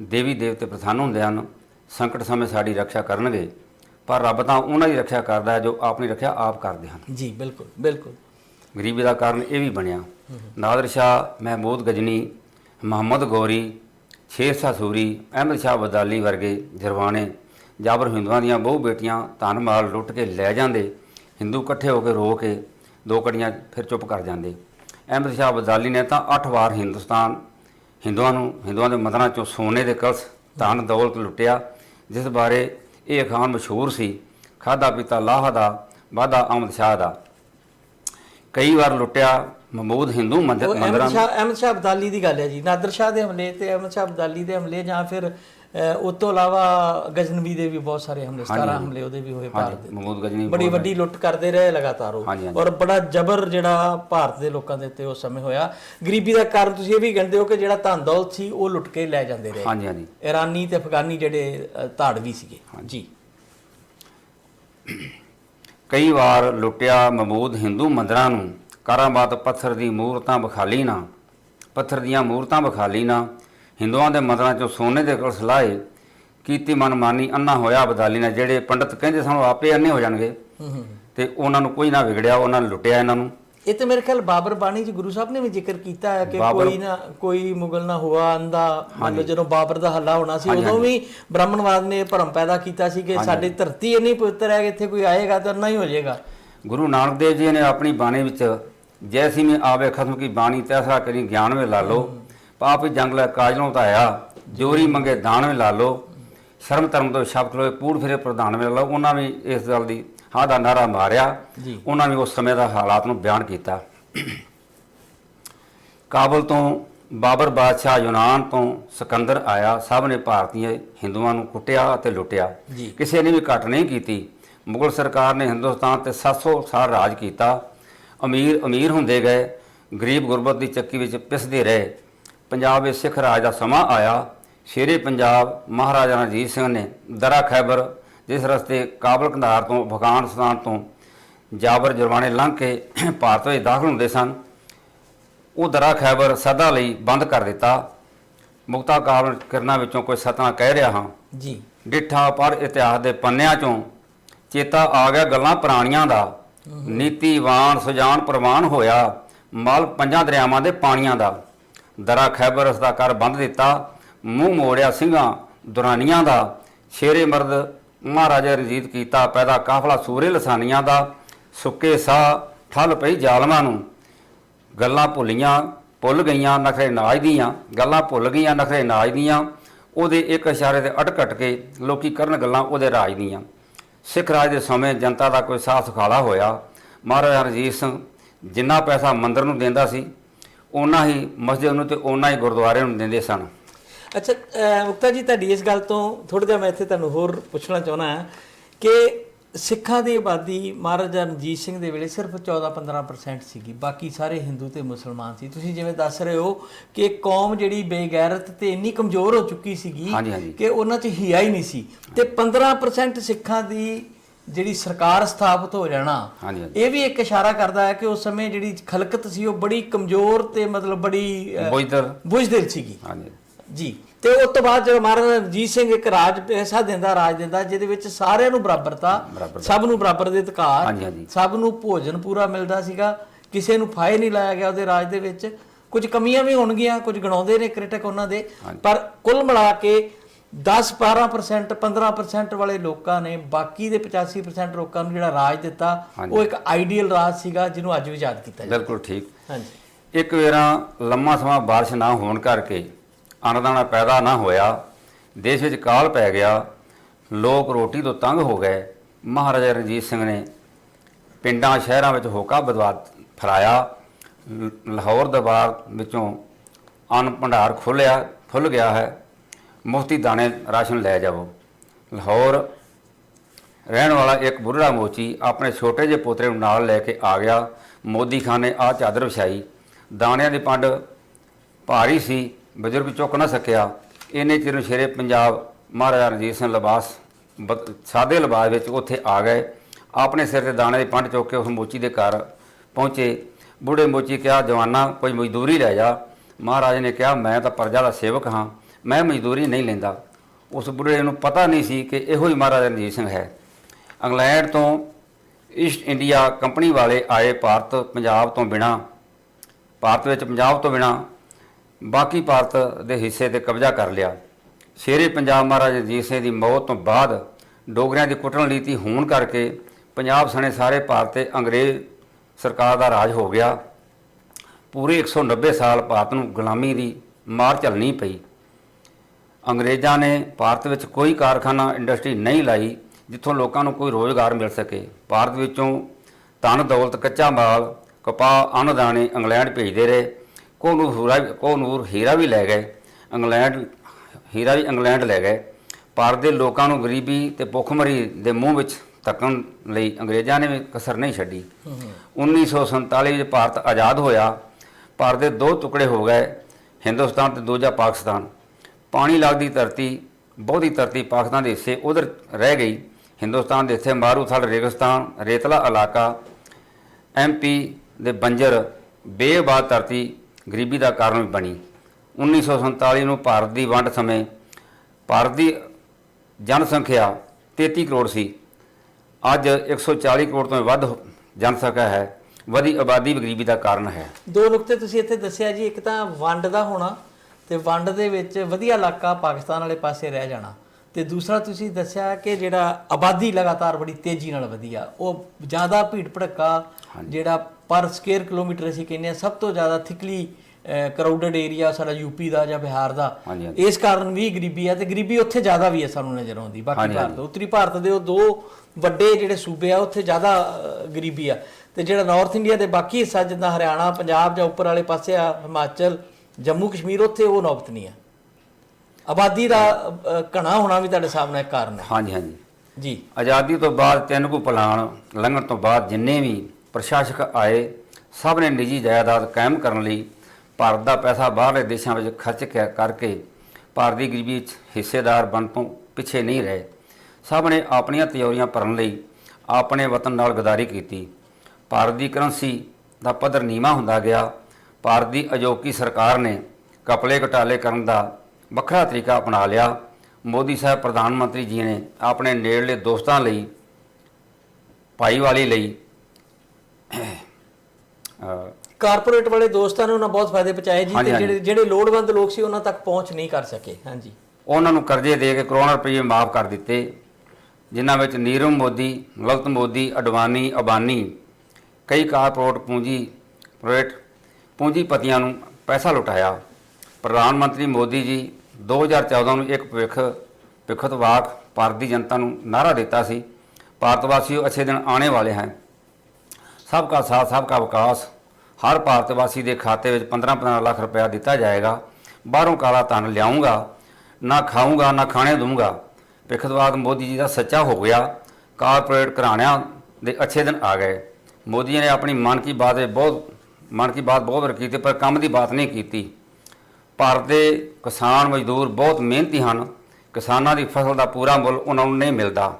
ਦੇਵੀ ਦੇਵਤੇ ਪ੍ਰਸੰਨ ਹੁੰਦੇ ਹਨ ਸੰਕਟ ਸਮੇਂ ਸਾਡੀ ਰੱਖਿਆ ਕਰਨਗੇ। ਪਰ ਰੱਬ ਤਾਂ ਉਹਨਾਂ ਦੀ ਰੱਖਿਆ ਕਰਦਾ ਹੈ ਜੋ ਆਪਣੀ ਰੱਖਿਆ ਆਪ ਕਰਦੇ ਹਨ। ਜੀ ਬਿਲਕੁਲ ਬਿਲਕੁਲ। ਗਰੀਬੀ ਦਾ ਕਾਰਨ ਇਹ ਵੀ ਬਣਿਆ। ਨਾਦਰ ਸ਼ਾਹ ਮਹਿਮੂਦ ਗਜਨੀ ਮੁਹੰਮਦ ਗੌਰੀ ਸ਼ੇਰ ਸ਼ਾਹ ਸੂਰੀ ਅਹਿਮਦ ਸ਼ਾਹ ਬਦਾਲੀ ਵਰਗੇ ਜਰਵਾਣੇ ਜਾਬਰ ਹਿੰਦੂਆਂ ਦੀਆਂ ਬਹੁ ਬੇਟੀਆਂ ਧਨ ਮਾਲ ਲੁੱਟ ਕੇ ਲੈ ਜਾਂਦੇ ਹਿੰਦੂ ਇਕੱਠੇ ਹੋ ਕੇ ਰੋ ਕੇ ਦੋ ਕੜੀਆਂ ਫਿਰ ਚੁੱਪ ਕਰ ਜਾਂਦੇ। ਅਹਿਮਦ ਸ਼ਾਹ ਬਦਾਲੀ ਨੇ ਤਾਂ 8 ਵਾਰ ਹਿੰਦੁਸਤਾਨ ਹਿੰਦੂਆਂ ਨੂੰ ਹਿੰਦੂਆਂ ਦੇ ਮਦਰਾਂ ਚੋਂ ਸੋਨੇ ਦੇ ਕਲਸ ਧਨ ਦੌਲਤ ਲੁੱਟਿਆ ਜਿਸ ਬਾਰੇ ਇਹ ਅਖਾਣ ਮਸ਼ਹੂਰ ਸੀ ਖਾਦਾ ਪੀਤਾ ਲਾਹ ਦਾ ਵਾਦਾ ਅਹਿਮਦ ਸ਼ਾਹ ਦਾ। ਕਈ ਵਾਰ ਲੁੱਟਿਆ ਮਹਮੂਦ ਹਿੰਦੂ ਮੰਦਰਾਂ ਅਹਿਮਦ ਸ਼ਾਹ ਅਹਿਮਦ ਸ਼ਾਹ ਅਬਦਾਲੀ ਦੀ ਗੱਲ ਹੈ ਜੀ। ਨਾਦਰ ਸ਼ਾਹ ਦੇ ਹਮਲੇ ਤੇ ਅਹਿਮਦ ਸ਼ਾਹ ਅਬਦਾਲੀ ਦੇ ਹਮਲੇ ਜਾਂ ਫਿਰ ਉਹ ਤੋਂ ਇਲਾਵਾ ਗਜ਼ਨਵੀ ਦੇ ਵੀ ਬਹੁਤ ਸਾਰੇ ਹਮਲੇ 17 ਹਮਲੇ ਉਹਦੇ ਵੀ ਹੋਏ ਭਾਰਤ ਦੇ। ਮਹਮੂਦ ਗਜਨੀ ਬੜੀ ਵੱਡੀ ਲੁੱਟ ਕਰਦੇ ਰਹੇ ਲਗਾਤਾਰ ਉਹ। ਔਰ ਬੜਾ ਜ਼ਬਰ ਜਿਹੜਾ ਭਾਰਤ ਦੇ ਲੋਕਾਂ ਦੇ ਉੱਤੇ ਉਸ ਸਮੇਂ ਹੋਇਆ। ਗਰੀਬੀ ਦਾ ਕਾਰਨ ਤੁਸੀਂ ਇਹ ਵੀ ਕਹਿੰਦੇ ਹੋ ਕਿ ਜਿਹੜਾ ਧਨ ਦੌਲਤ ਸੀ ਉਹ ਲੁੱਟ ਕੇ ਲੈ ਜਾਂਦੇ ਰਹੇ। ਹਾਂਜੀ ਹਾਂਜੀ। ਇਰਾਨੀ ਤੇ ਅਫਗਾਨੀ ਜਿਹੜੇ ਧਾੜਵੀ ਸੀਗੇ। ਜੀ। ਕਈ ਵਾਰ ਲੁੱਟਿਆ ਮਹਮੂਦ ਹਿੰਦੂ ਮੰਦਰਾਂ ਨੂੰ ਕਰਾਮਾਤ ਪੱਥਰ ਦੀ ਮੂਰਤਾਂ ਵਿਖਾਲੀ ਨਾ ਪੱਥਰ ਦੀਆਂ ਮੂਰਤਾਂ ਵਿਖਾਲੀ ਨਾ ਹਿੰਦੂਆਂ ਦੇ ਮੰਦਰਾਂ ਚੋਂ ਸੋਨੇ ਦੇ ਕਲਸ ਲਾਏ ਕੀਤੀ ਮਨਮਾਨੀ ਅੰਨਾ ਹੋਇਆ ਬਦਾਲੀ ਨੇ ਜਿਹੜੇ ਪੰਡਤ ਕਹਿੰਦੇ ਸਨ ਉਹ ਆਪੇ ਅੰਨੇ ਹੋ ਜਾਣਗੇ। ਤੇ ਉਹਨਾਂ ਨੂੰ ਕੋਈ ਨਾ ਵਿਗੜਿਆ ਉਹਨਾਂ ਨੇ ਲੁੱਟਿਆ ਇਹਨਾਂ ਨੂੰ। ਇਹ ਤੇ ਮੇਰੇ ਖਿਆਲ ਬਾਬਰ ਬਾਣੀ ਚ ਗੁਰੂ ਸਾਹਿਬ ਨੇ ਵੀ ਜ਼ਿਕਰ ਕੀਤਾ ਹੈ ਕਿ ਕੋਈ ਨਾ ਕੋਈ ਮੁਗਲ ਨਾ ਹੋਆ ਅੰਦਾ ਮਤਲਬ ਜਦੋਂ ਬਾਬਰ ਦਾ ਹੱਲਾ ਹੋਣਾ ਸੀ ਉਦੋਂ ਵੀ ਬ੍ਰਾਹਮਣਵਾਦ ਨੇ ਭਰਮ ਪੈਦਾ ਕੀਤਾ ਸੀ ਕਿ ਸਾਡੀ ਧਰਤੀ ਇੰਨੀ ਪਵਿੱਤਰ ਹੈ ਕਿ ਇੱਥੇ ਕੋਈ ਆਏਗਾ ਤਾਂ ਅੰਨਾ ਹੀ ਹੋ ਜਾਏਗਾ। ਗੁਰੂ ਨਾਨਕ ਦੇਵ ਜੀ ਨੇ ਆਪਣੀ ਬਾਣੀ ਵਿੱਚ ਜੈਸੀ ਮੈਂ ਆਵੇ ਖਸਮ ਕੀ ਬਾਣੀ ਤੈਸਾ ਕਰੀ ਗਿਆਨ ਵਿੱਚ ਲਾ ਲੋ ਪਾਪ ਜੰਗਲ ਕਾਜਲੋਂ ਧਾਇਆ ਜੋਰੀ ਮੰਗੇ ਦਾਨ ਵਿੱਚ ਲਾ ਲੋ ਸ਼ਰਮ ਧਰਮ ਤੋਂ ਸ਼ਬਦ ਲੋਏ ਪੂੜ ਫਿਰੇ ਪ੍ਰਧਾਨ ਵਿੱਚ ਲਾ ਲਓ। ਉਹਨਾਂ ਵੀ ਇਸ ਗੱਲ ਦੀ ਹਾਂ ਦਾ ਨਾਰਾ ਮਾਰਿਆ। ਉਹਨਾਂ ਨੇ ਉਸ ਸਮੇਂ ਦਾ ਹਾਲਾਤ ਨੂੰ ਬਿਆਨ ਕੀਤਾ। ਕਾਬਲ ਤੋਂ ਬਾਬਰ ਬਾਦਸ਼ਾਹ ਯੂਨਾਨ ਤੋਂ ਸਿਕੰਦਰ ਆਇਆ। ਸਭ ਨੇ ਭਾਰਤੀਏ ਹਿੰਦੂਆਂ ਨੂੰ ਕੁੱਟਿਆ ਅਤੇ ਲੁੱਟਿਆ। ਕਿਸੇ ਨੇ ਵੀ ਘੱਟ ਨਹੀਂ ਕੀਤੀ। ਮੁਗਲ ਸਰਕਾਰ ਨੇ ਹਿੰਦੁਸਤਾਨ ਤੇ 700 ਸਾਲ ਰਾਜ ਕੀਤਾ। ਅਮੀਰ ਅਮੀਰ ਹੁੰਦੇ ਗਏ। ਗਰੀਬ ਗੁਰਬਤ ਦੀ ਚੱਕੀ ਵਿੱਚ ਪਿਸਦੇ ਰਹੇ। ਪੰਜਾਬ ਵਿੱਚ ਸਿੱਖ ਰਾਜ ਦਾ ਸਮਾਂ ਆਇਆ। ਸ਼ੇਰੇ ਪੰਜਾਬ ਮਹਾਰਾਜਾ ਰਣਜੀਤ ਸਿੰਘ ਨੇ ਦਰਾ ਖੈਬਰ ਜਿਸ ਰਸਤੇ ਕਾਬਲ ਕੰਧਾਰ ਤੋਂ ਅਫਗਾਨਿਸਤਾਨ ਤੋਂ ਜਾਬਰ ਜਰਵਾਣੇ ਲੰਘ ਕੇ ਭਾਰਤ ਵਿੱਚ ਦਾਖਲ ਹੁੰਦੇ ਸਨ ਉਹ ਦਰਾ ਖੈਬਰ ਸਦਾ ਲਈ ਬੰਦ ਕਰ ਦਿੱਤਾ। ਮੁਕਤਾ ਕਾਲ ਕਿਰਨਾਂ ਵਿੱਚੋਂ ਕੋਈ ਸਤਨਾ ਕਹਿ ਰਿਹਾ ਹਾਂ ਜੀ। ਡਿੱਠਾ ਪਰ ਇਤਿਹਾਸ ਦੇ ਪੰਨਿਆਂ ਚੋਂ ਚੇਤਾ ਆ ਗਿਆ ਗੱਲਾਂ ਪੁਰਾਣੀਆਂ ਦਾ। ਨੀਤੀਵਾਨ ਸੁਜਾਨ ਪ੍ਰਵਾਨ ਹੋਇਆ ਮਲ ਪੰਜਾਂ ਦਰਿਆਵਾਂ ਦੇ ਪਾਣੀਆਂ ਦਾ। ਦਰਾ ਖੈਬਰ ਉਸ ਦਾ ਕਰ ਬੰਦ ਦਿੱਤਾ। ਮੂੰਹ ਮੋੜਿਆ ਸਿੰਘਾਂ, ਦੁਰਾਨੀਆਂ ਦਾ। ਸ਼ੇਰੇ ਮਰਦ ਮਹਾਰਾਜਾ ਰਣਜੀਤ ਕੀਤਾ ਪੈਦਾ ਕਾਫਲਾ ਸੂਰੇ ਲਸਾਨੀਆਂ ਦਾ। ਸੁੱਕੇ ਸਾਹ, ਠੱਲ ਪਈ ਜ਼ਾਲਮਾਂ ਨੂੰ। ਗੱਲਾਂ ਭੁੱਲੀਆਂ, ਭੁੱਲ ਗਈਆਂ, ਨਖਰੇ ਨਾਜ ਦੀਆਂ। ਗੱਲਾਂ ਭੁੱਲ ਗਈਆਂ, ਨਖਰੇ ਨਾਜ ਦੀਆਂ। ਉਹਦੇ ਇੱਕ ਇਸ਼ਾਰੇ ਤੇ ਅਟਕਟ ਕੇ ਲੋਕੀ ਕਰਨ ਗੱਲਾਂ ਉਹਦੇ ਰਾਜ ਦੀਆਂ। ਸਿੱਖ ਰਾਜ ਦੇ ਸਮੇਂ ਜਨਤਾ ਦਾ ਕੋਈ ਸਾਥ ਸੁਖਾਲਾ ਹੋਇਆ। ਮਹਾਰਾਜਾ ਰਣਜੀਤ ਸਿੰਘ ਜਿੰਨਾ ਪੈਸਾ ਮੰਦਰ ਨੂੰ ਦਿੰਦਾ ਸੀ ਓਨਾ ਹੀ ਮਸਜਿਦ ਨੂੰ ਤੇ ਓਨਾ ਹੀ ਗੁਰਦੁਆਰੇ ਨੂੰ ਦਿੰਦੇ ਸਨ। ਅੱਛਾ ਮੁਕਤਾ ਜੀ ਤੁਹਾਡੀ ਇਸ ਗੱਲ ਤੋਂ ਥੋੜਾ ਜਿਹਾ ਮੈਂ ਇੱਥੇ ਤੁਹਾਨੂੰ ਹੋਰ ਪੁੱਛਣਾ ਚਾਹੁੰਦਾ ਹਾਂ ਕਿ ਸਿੱਖਾਂ ਦੀ ਆਬਾਦੀ ਮਹਾਰਾਜਾ ਰਣਜੀਤ ਸਿੰਘ ਦੇ ਵੇਲੇ ਸਿਰਫ 14-15% ਸੀਗੀ ਬਾਕੀ ਸਾਰੇ ਹਿੰਦੂ ਤੇ ਮੁਸਲਮਾਨ ਸੀ। ਤੁਸੀਂ ਜਿਵੇਂ ਦੱਸ ਰਹੇ ਹੋ ਕਿ ਕੌਮ ਜਿਹੜੀ ਬੇਗੈਰਤ ਤੇ ਇੰਨੀ ਕਮਜ਼ੋਰ ਹੋ ਚੁੱਕੀ ਸੀਗੀ। ਕਿ ਉਹਨਾਂ 'ਚ ਹਿਆ ਹੀ ਨਹੀਂ ਸੀ। ਤੇ 15% ਸਿੱਖਾਂ ਦੀ ਜਿਹੜੀ ਸਰਕਾਰ ਸਥਾਪਿਤ ਹੋ ਜਾਣਾ ਹਾਂਜੀ, ਹਾਂਜੀ। ਇਹ ਵੀ ਇੱਕ ਇਸ਼ਾਰਾ ਕਰਦਾ ਹੈ ਕਿ ਉਸ ਸਮੇਂ ਜਿਹੜੀ ਖਲਕਤ ਸੀ ਉਹ ਬੜੀ ਕਮਜ਼ੋਰ ਤੇ ਮਤਲਬ ਬੜੀ ਅਹ, ਬੁਝਦਰ ਬੁਝਦਿਲ ਸੀਗੀ। ਹਾਂਜੀ। ਜੀ। ਤੇ ਉਸ ਤੋਂ ਬਾਅਦ ਜਦੋਂ ਮਹਾਰਾਜਾ ਰਣਜੀਤ ਸਿੰਘ ਇੱਕ ਰਾਜ ਪੈਸਾ ਦਿੰਦਾ ਰਾਜ ਦਿੰਦਾ ਜਿਹਦੇ ਵਿੱਚ ਸਾਰਿਆਂ ਨੂੰ ਬਰਾਬਰਤਾ। ਸਭ ਨੂੰ ਬਰਾਬਰ ਦੇ ਅਧਿਕਾਰ ਹਾਂਜੀ, ਹਾਂਜੀ। ਸਭ ਨੂੰ ਭੋਜਨ ਪੂਰਾ ਮਿਲਦਾ ਸੀਗਾ। ਕਿਸੇ ਨੂੰ ਫਾਇ ਨਹੀਂ ਲਾਇਆ ਗਿਆ ਉਹਦੇ ਰਾਜ ਦੇ ਵਿੱਚ। ਕੁਝ ਕਮੀਆਂ ਵੀ ਹੋਣਗੀਆਂ ਕੁਝ ਗਣਾਉਂਦੇ ਨੇ ਕ੍ਰਿਟਿਕ ਉਹਨਾਂ ਦੇ। ਪਰ ਕੁੱਲ ਮਿਲਾ ਕੇ 10 12% 15% ਵਾਲੇ ਲੋਕਾਂ ਨੇ ਬਾਕੀ ਦੇ 85% ਲੋਕਾਂ ਨੂੰ ਜਿਹੜਾ ਰਾਜ ਦਿੱਤਾ ਉਹ ਇੱਕ ਆਈਡੀਅਲ ਰਾਜ ਸੀਗਾ ਜਿਹਨੂੰ ਅੱਜ ਵੀ ਯਾਦ ਕੀਤਾ ਜਾਂਦਾ। ਬਿਲਕੁਲ ਠੀਕ। ਹਾਂਜੀ। ਇੱਕ ਵੇਰਾ ਲੰਮਾ ਸਮਾਂ ਬਾਰਿਸ਼ ਨਾ ਹੋਣ ਕਰਕੇ ਅਨਦਾਨਾ ਪੈਦਾ ਨਾ ਹੋਇਆ ਦੇਸ਼ ਵਿੱਚ ਕਾਲ ਪੈ ਗਿਆ ਲੋਕ ਰੋਟੀ ਤੋਂ ਤੰਗ ਹੋ ਗਏ। ਮਹਾਰਾਜਾ ਰਣਜੀਤ ਸਿੰਘ ਨੇ ਪਿੰਡਾਂ ਸ਼ਹਿਰਾਂ ਵਿੱਚ ਹੋਕਾ ਬਦਵਾਦ ਫਰਾਇਆ ਲਾਹੌਰ ਦਰਬਾਰ ਵਿੱਚੋਂ ਅਨ ਭੰਡਾਰ ਖੁੱਲਿਆ ਖੁੱਲ ਗਿਆ ਹੈ। ਮੁਫਤੀ ਦਾਣੇ ਰਾਸ਼ਨ ਲੈ ਜਾਵੋ। ਲਾਹੌਰ ਰਹਿਣ ਵਾਲਾ ਇੱਕ ਬੁੱਢਾ ਮੋਚੀ ਆਪਣੇ ਛੋਟੇ ਜਿਹੇ ਪੋਤਰੇ ਨੂੰ ਨਾਲ ਲੈ ਕੇ ਆ ਗਿਆ। ਮੋਦੀ ਖਾਨ ਨੇ ਆ ਚਾਦਰ ਵਿਛਾਈ। ਦਾਣਿਆਂ ਦੀ ਪੰਡ ਭਾਰੀ ਸੀ। ਬਜ਼ੁਰਗ ਚੁੱਕ ਨਾ ਸਕਿਆ। ਇਹਨੇ ਚਿਰ ਸ਼ੇਰੇ ਪੰਜਾਬ ਮਹਾਰਾਜਾ ਰਣਜੀਤ ਸਿੰਘ ਲਿਬਾਸ ਬ- ਸਾਦੇ ਲਿਬਾਸ ਵਿੱਚ ਉੱਥੇ ਆ ਗਏ। ਆਪਣੇ ਸਿਰ ਤੇ ਦਾਣੇ ਦੇ ਪੰਡ ਚੁੱਕ ਕੇ ਉਸ ਮੋਚੀ ਦੇ ਘਰ ਪਹੁੰਚੇ। ਬੁੱਢੇ ਮੋਚੀ ਕਿਹਾ, ਜਵਾਨਾ, ਕੋਈ ਮਜ਼ਦੂਰੀ ਲੈ ਜਾ। ਮਹਾਰਾਜ ਨੇ ਕਿਹਾ, ਮੈਂ ਤਾਂ ਪ੍ਰਜਾ ਦਾ ਸੇਵਕ ਹਾਂ। ਮੈਂ ਮਜ਼ਦੂਰੀ ਨਹੀਂ ਲੈਂਦਾ। ਉਸ ਬੁੱਢੇ ਨੂੰ ਪਤਾ ਨਹੀਂ ਸੀ ਕਿ ਇਹੋ ਹੀ ਮਹਾਰਾਜਾ ਰਣਜੀਤ ਸਿੰਘ ਹੈ। ਇੰਗਲੈਂਡ ਤੋਂ ਈਸਟ ਇੰਡੀਆ ਕੰਪਨੀ ਵਾਲੇ ਆਏ ਭਾਰਤ, ਪੰਜਾਬ ਤੋਂ ਬਿਨਾ, ਭਾਰਤ ਵਿੱਚ ਪੰਜਾਬ ਤੋਂ ਬਿਨਾ, ਬਾਕੀ ਭਾਰਤ ਦੇ ਹਿੱਸੇ ਤੇ ਕਬਜ਼ਾ ਕਰ ਲਿਆ। ਸ਼ੇਰੇ ਪੰਜਾਬ ਮਹਾਰਾਜਾ ਰਣਜੀਤ ਸਿੰਘ ਦੀ ਮੌਤ ਤੋਂ ਬਾਅਦ ਡੋਗਰਿਆਂ ਦੀ ਕੁੱਟਣ ਨੀਤੀ ਹੋਣ ਕਰਕੇ ਪੰਜਾਬ ਸਣੇ ਸਾਰੇ ਭਾਰਤ ਤੇ ਅੰਗਰੇਜ਼ ਸਰਕਾਰ ਦਾ ਰਾਜ ਹੋ ਗਿਆ। ਪੂਰੇ 190 ਸਾਲ ਭਾਰਤ ਨੂੰ ਗੁਲਾਮੀ ਦੀ ਮਾਰ ਝੱਲਣੀ ਪਈ। ਅੰਗਰੇਜ਼ਾਂ ਨੇ ਭਾਰਤ ਵਿੱਚ ਕੋਈ ਕਾਰਖਾਨਾ, ਇੰਡਸਟਰੀ ਨਹੀਂ ਲਾਈ ਜਿੱਥੋਂ ਲੋਕਾਂ ਨੂੰ ਕੋਈ ਰੋਜ਼ਗਾਰ ਮਿਲ ਸਕੇ। ਭਾਰਤ ਵਿੱਚੋਂ ਧਨ ਦੌਲਤ ਕੱਚਾ ਮਾਲ, ਕਪਾਹ, ਅੰਨ ਦਾਣੇ ਇੰਗਲੈਂਡ ਭੇਜਦੇ ਰਹੇ। ਕੋਨੂਰ ਹੀਰਾ ਕੋਹਨੂਰ ਹੀਰਾ ਵੀ ਲੈ ਗਏ। ਇੰਗਲੈਂਡ ਹੀਰਾ ਵੀ ਇੰਗਲੈਂਡ ਲੈ ਗਏ। ਭਾਰਤ ਦੇ ਲੋਕਾਂ ਨੂੰ ਗਰੀਬੀ ਤੇ ਭੁੱਖਮਰੀ ਦੇ ਮੂੰਹ ਵਿੱਚ ਤੱਕਣ ਲਈ ਅੰਗਰੇਜ਼ਾਂ ਨੇ ਵੀ ਕਸਰ ਨਹੀਂ ਛੱਡੀ। 1947 ਵਿੱਚ ਭਾਰਤ ਆਜ਼ਾਦ ਹੋਇਆ। ਭਾਰਤ ਦੇ ਦੋ ਟੁਕੜੇ ਹੋ ਗਏ। ਹਿੰਦੁਸਤਾਨ ਤੇ ਦੂਜਾ ਪਾਕਿਸਤਾਨ। ਪਾਣੀ ਲੱਗਦੀ ਧਰਤੀ, ਬਹੁਤੀ ਧਰਤੀ ਪਾਕਿਸਤਾਨ ਦੇ ਹਿੱਸੇ ਉਧਰ ਰਹਿ ਗਈ। ਹਿੰਦੁਸਤਾਨ ਦੇ ਹਿੱਸੇ ਮਾਰੂਥਲ ਰੇਗਿਸਤਾਨ, ਰੇਤਲਾ ਇਲਾਕਾ ਐਮਪੀ ਦੇ ਬੰਜਰ ਬੇਆਬਾਦ ਧਰਤੀ ਗਰੀਬੀ ਦਾ ਕਾਰਨ ਵੀ ਬਣੀ। 1947 ਨੂੰ ਭਾਰਤ ਦੀ ਵੰਡ ਸਮੇਂ ਭਾਰਤ ਦੀ ਜਨਸੰਖਿਆ 33 ਕਰੋੜ ਸੀ। ਅੱਜ 140 ਕਰੋੜ ਤੋਂ ਵੱਧ ਜਨਸੰਖਿਆ ਹੈ। ਵਧੀ ਆਬਾਦੀ ਵੀ ਗਰੀਬੀ ਦਾ ਕਾਰਨ ਹੈ। ਦੋ ਨੁਕਤੇ ਤੁਸੀਂ ਇੱਥੇ ਦੱਸਿਆ ਜੀ, ਇੱਕ ਤਾਂ ਵੰਡ ਦਾ ਹੋਣਾ ਤੇ ਵੰਡ ਦੇ ਵਿੱਚ ਵਧੀਆ ਇਲਾਕਾ ਪਾਕਿਸਤਾਨ ਵਾਲੇ ਪਾਸੇ ਰਹਿ ਜਾਣਾ। ਤੇ ਦੂਸਰਾ ਤੁਸੀਂ ਦੱਸਿਆ ਕਿ ਜਿਹੜਾ ਆਬਾਦੀ ਲਗਾਤਾਰ ਬੜੀ ਤੇਜ਼ੀ ਨਾਲ ਵਧੀ ਆ ਉਹ ਜ਼ਿਆਦਾ ਭੀੜ ਭੜੱਕਾ ਜਿਹੜਾ ਪਰ ਸਕੁਅਰ ਕਿਲੋਮੀਟਰ ਅਸੀਂ ਕਹਿੰਦੇ ਆ ਸਭ ਤੋਂ ਜ਼ਿਆਦਾ ਥਿਕਲੀ ਕਰਾਊਡਡ ਏਰੀਆ ਸਾਡਾ ਯੂਪੀ ਦਾ ਜਾਂ ਬਿਹਾਰ ਦਾ। ਇਸ ਕਾਰਨ ਵੀ ਗਰੀਬੀ ਆ ਤੇ ਗਰੀਬੀ ਉੱਥੇ ਜ਼ਿਆਦਾ ਵੀ ਆ ਸਾਨੂੰ ਨਜ਼ਰ ਆਉਂਦੀ ਬਾਕੀ ਭਾਰਤ ਉੱਤਰੀ ਭਾਰਤ ਦੇ ਉਹ ਦੋ ਵੱਡੇ ਜਿਹੜੇ ਸੂਬੇ ਆ ਉੱਥੇ ਜ਼ਿਆਦਾ ਗਰੀਬੀ ਆ। ਤੇ ਜਿਹੜਾ ਨਾਰਥ ਇੰਡੀਆ ਦੇ ਬਾਕੀ ਹਿੱਸਾ ਜਿੱਦਾਂ ਹਰਿਆਣਾ ਪੰਜਾਬ ਜਾਂ ਉੱਪਰ ਵਾਲੇ ਪਾਸੇ ਆ ਹਿਮਾਚਲ ਜੰਮੂ ਕਸ਼ਮੀਰ ਉੱਥੇ ਉਹ ਨੌਬਤ ਨਹੀਂ ਆ ਆਬਾਦੀ ਦਾ ਘਣਾ ਹੋਣਾ ਵੀ ਤੁਹਾਡੇ ਸਾਹਮਣੇ ਇੱਕ ਕਾਰਨ ਹੈ। ਹਾਂਜੀ ਹਾਂਜੀ। ਜੀ। ਆਜ਼ਾਦੀ ਤੋਂ ਬਾਅਦ ਤਿੰਨ ਕੁ ਪਲਾਨ ਲੰਘਣ ਤੋਂ ਬਾਅਦ ਜਿੰਨੇ ਵੀ ਪ੍ਰਸ਼ਾਸਕ ਆਏ ਸਭ ਨੇ ਨਿੱਜੀ ਜਾਇਦਾਦ ਕਾਇਮ ਕਰਨ ਲਈ ਭਾਰਤ ਦਾ ਪੈਸਾ ਬਾਹਰਲੇ ਦੇਸ਼ਾਂ ਵਿੱਚ ਖਰਚ ਕਰਕੇ ਭਾਰਤ ਦੀ ਗਰੀਬੀ ਵਿੱਚ ਹਿੱਸੇਦਾਰ ਬਣ ਤੋਂ ਪਿੱਛੇ ਨਹੀਂ ਰਹੇ। ਸਭ ਨੇ ਆਪਣੀਆਂ ਤਿਉਰੀਆਂ ਭਰਨ ਲਈ ਆਪਣੇ ਵਤਨ ਨਾਲ ਗਦਾਰੀ ਕੀਤੀ। ਭਾਰਤ ਦੀ ਕਰੰਸੀ ਦਾ ਪੱਧਰ ਨੀਵਾਂ ਹੁੰਦਾ ਗਿਆ। ਭਾਰਤ ਦੀ ਅਜੋਕੀ ਸਰਕਾਰ ਨੇ ਕਪਲੇ ਘਟਾਲੇ ਕਰਨ ਦਾ ਵੱਖਰਾ ਤਰੀਕਾ ਅਪਣਾ ਲਿਆ। ਮੋਦੀ ਸਾਹਿਬ ਪ੍ਰਧਾਨ ਮੰਤਰੀ ਜੀ ਨੇ ਆਪਣੇ ਨੇੜਲੇ ਦੋਸਤਾਂ ਲਈ ਭਾਈਵਾਲੀ ਲਈ ਕਾਰਪੋਰੇਟ ਵਾਲੇ ਦੋਸਤਾਂ ਨੂੰ ਉਹਨਾਂ ਬਹੁਤ ਫਾਇਦੇ ਪਹੁੰਚਾਏ ਜੀ ਤੇ। ਜਿਹੜੇ ਜਿਹੜੇ ਲੋੜਵੰਦ ਲੋਕ ਸੀ ਉਹਨਾਂ ਤੱਕ ਪਹੁੰਚ ਨਹੀਂ ਕਰ ਸਕੇ। ਹਾਂਜੀ। ਉਹਨਾਂ ਨੂੰ ਕਰਜ਼ੇ ਦੇ ਕੇ ਕਰੋੜਾਂ ਰੁਪਏ ਮਾਫ ਕਰ ਦਿੱਤੇ ਜਿਨ੍ਹਾਂ ਵਿੱਚ ਨੀਰਵ ਮੋਦੀ ਲਲਿਤ ਮੋਦੀ ਅਡਵਾਨੀ ਅਬਾਨੀ ਕਈ ਕਾਰਪੋਰੇਟ ਪੂੰਜੀ ਪ੍ਰਾਈਵੇਟ ਪੂੰਜੀਪਤੀਆਂ ਨੂੰ ਪੈਸਾ ਲੁਟਾਇਆ। ਪ੍ਰਧਾਨ ਮੰਤਰੀ ਮੋਦੀ ਜੀ 2014 ਨੂੰ ਇੱਕ ਭਵਿੱਖ ਭਿਖਤ ਵਾਕ ਭਾਰਤ ਦੀ ਜਨਤਾ ਨੂੰ ਨਾਰਾ ਦਿੱਤਾ ਸੀ। ਭਾਰਤ ਵਾਸੀਓ ਅੱਛੇ ਦਿਨ ਆਉਣੇ ਵਾਲੇ ਹਨ। ਸਭ ਕਾ ਸਾਥ, ਸਭ ਕਾ ਵਿਕਾਸ। ਹਰ ਭਾਰਤ ਵਾਸੀ ਦੇ ਖਾਤੇ ਵਿੱਚ 15-15 ਲੱਖ ਰੁਪਇਆ ਦਿੱਤਾ ਜਾਏਗਾ। ਬਾਹਰੋਂ ਕਾਲਾ ਧਨ ਲਿਆਉਂਗਾ। ਨਾ ਖਾਊਂਗਾ, ਨਾ ਖਾਣੇ ਦੂੰਗਾ ਭਿਖਤਵਾਦ ਮੋਦੀ ਜੀ ਦਾ ਸੱਚਾ ਹੋ ਗਿਆ। ਕਾਰਪੋਰੇਟ ਘਰਾਣਿਆਂ ਦੇ ਅੱਛੇ ਦਿਨ ਆ ਗਏ। ਮੋਦੀ ਜੀ ਨੇ ਆਪਣੀ ਮਨ ਕੀ ਬਾਤ ਵਿੱਚ ਬਹੁਤ ਮਨ ਕੀ ਬਾਤ ਬਹੁਤ ਵਾਰ ਕੀਤੀ, ਪਰ ਕੰਮ ਦੀ ਬਾਤ ਨਹੀਂ ਕੀਤੀ। ਭਾਰਤ ਦੇ ਕਿਸਾਨ ਮਜ਼ਦੂਰ ਬਹੁਤ ਮਿਹਨਤੀ ਹਨ। ਕਿਸਾਨਾਂ ਦੀ ਫਸਲ ਦਾ ਪੂਰਾ ਮੁੱਲ ਉਹਨਾਂ ਨੂੰ ਨਹੀਂ ਮਿਲਦਾ।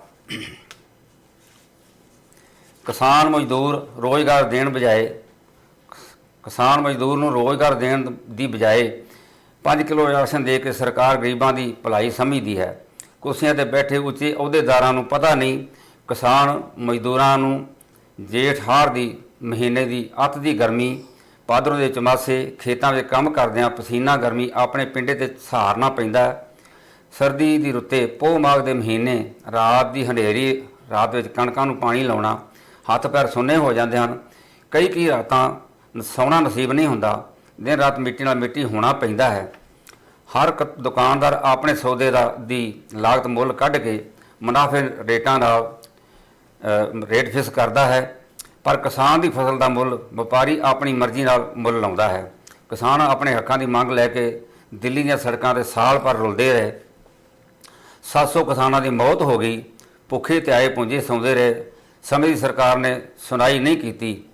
ਕਿਸਾਨ ਮਜ਼ਦੂਰ ਰੋਜ਼ਗਾਰ ਦੇਣ ਬਜਾਏ, ਕਿਸਾਨ ਮਜ਼ਦੂਰ ਨੂੰ ਰੋਜ਼ਗਾਰ ਦੇਣ ਦੀ ਬਜਾਏ 5 ਕਿਲੋ ਰਾਸ਼ਨ ਦੇ ਕੇ ਸਰਕਾਰ ਗਰੀਬਾਂ ਦੀ ਭਲਾਈ ਸਮਝਦੀ ਹੈ। ਕੁਰਸੀਆਂ ਤੇ ਬੈਠੇ ਉੱਚੇ ਅਹੁਦੇਦਾਰਾਂ ਨੂੰ ਪਤਾ ਨਹੀਂ ਕਿਸਾਨ ਮਜ਼ਦੂਰਾਂ ਨੂੰ ਜੇਠ ਹਾਰ ਦੀ ਮਹੀਨੇ ਦੀ ਅੱਤ ਦੀ ਗਰਮੀ ਪਾਦਰੋਂ ਦੇ ਚਮਾਸੇ, ਖੇਤਾਂ ਵਿੱਚ ਕੰਮ ਕਰਦਿਆਂ ਪਸੀਨਾ ਗਰਮੀ ਆਪਣੇ ਪਿੰਡੇ ਤੇ ਸਹਾਰਨਾ ਪੈਂਦਾ। ਹੈ। ਸਰਦੀ ਦੀ ਰੁੱਤੇ ਪੋਹ ਮਾਘ ਦੇ ਮਹੀਨੇ ਰਾਤ ਦੀ ਹਨੇਰੀ, ਰਾਤ ਵਿੱਚ ਕਣਕਾਂ ਨੂੰ ਪਾਣੀ ਲਾਉਣਾ, ਹੱਥ ਪੈਰ ਸੁੰਨੇ ਹੋ ਜਾਂਦੇ ਹਨ। ਕਈ ਕਈ ਰਾਤਾਂ ਸੌਣਾ ਨਸੀਬ ਨਹੀਂ ਹੁੰਦਾ। ਦਿਨ ਰਾਤ ਮਿੱਟੀ ਨਾਲ ਮਿੱਟੀ ਹੋਣਾ ਪੈਂਦਾ ਹੈ। ਹਰ ਕ- ਦੁਕਾਨਦਾਰ ਆਪਣੇ ਸੌਦੇ ਦਾ, ਦੀ ਲਾਗਤ ਮੁੱਲ ਕੱਢ ਕੇ ਮੁਨਾਫੇ ਰੇਟਾਂ ਦਾ ਰੇਟ ਫਿਕਸ ਕਰਦਾ ਹੈ। ਪਰ ਕਿਸਾਨ ਦੀ ਫਸਲ ਦਾ ਮੁੱਲ, ਵਪਾਰੀ ਆਪਣੀ ਮਰਜ਼ੀ ਨਾਲ ਮੁੱਲ ਲਾਉਂਦਾ ਹੈ। ਕਿਸਾਨ ਆਪਣੇ ਹੱਕਾਂ ਦੀ ਮੰਗ ਲੈ ਕੇ ਦਿੱਲੀ ਦੀਆਂ ਸੜਕਾਂ ਤੇ ਸਾਲ ਭਰ ਰੁਲਦੇ ਰਹੇ। 700 ਕਿਸਾਨਾਂ ਦੀ ਮੌਤ ਹੋ ਗਈ। ਭੁੱਖੇ ਤੇ ਆਏ ਪੁੰਜੇ ਸੌਂਦੇ ਰਹੇ। ਸਮੇਂ ਦੀ ਸਰਕਾਰ ਨੇ ਸੁਣਾਈ ਨਹੀਂ ਕੀਤੀ।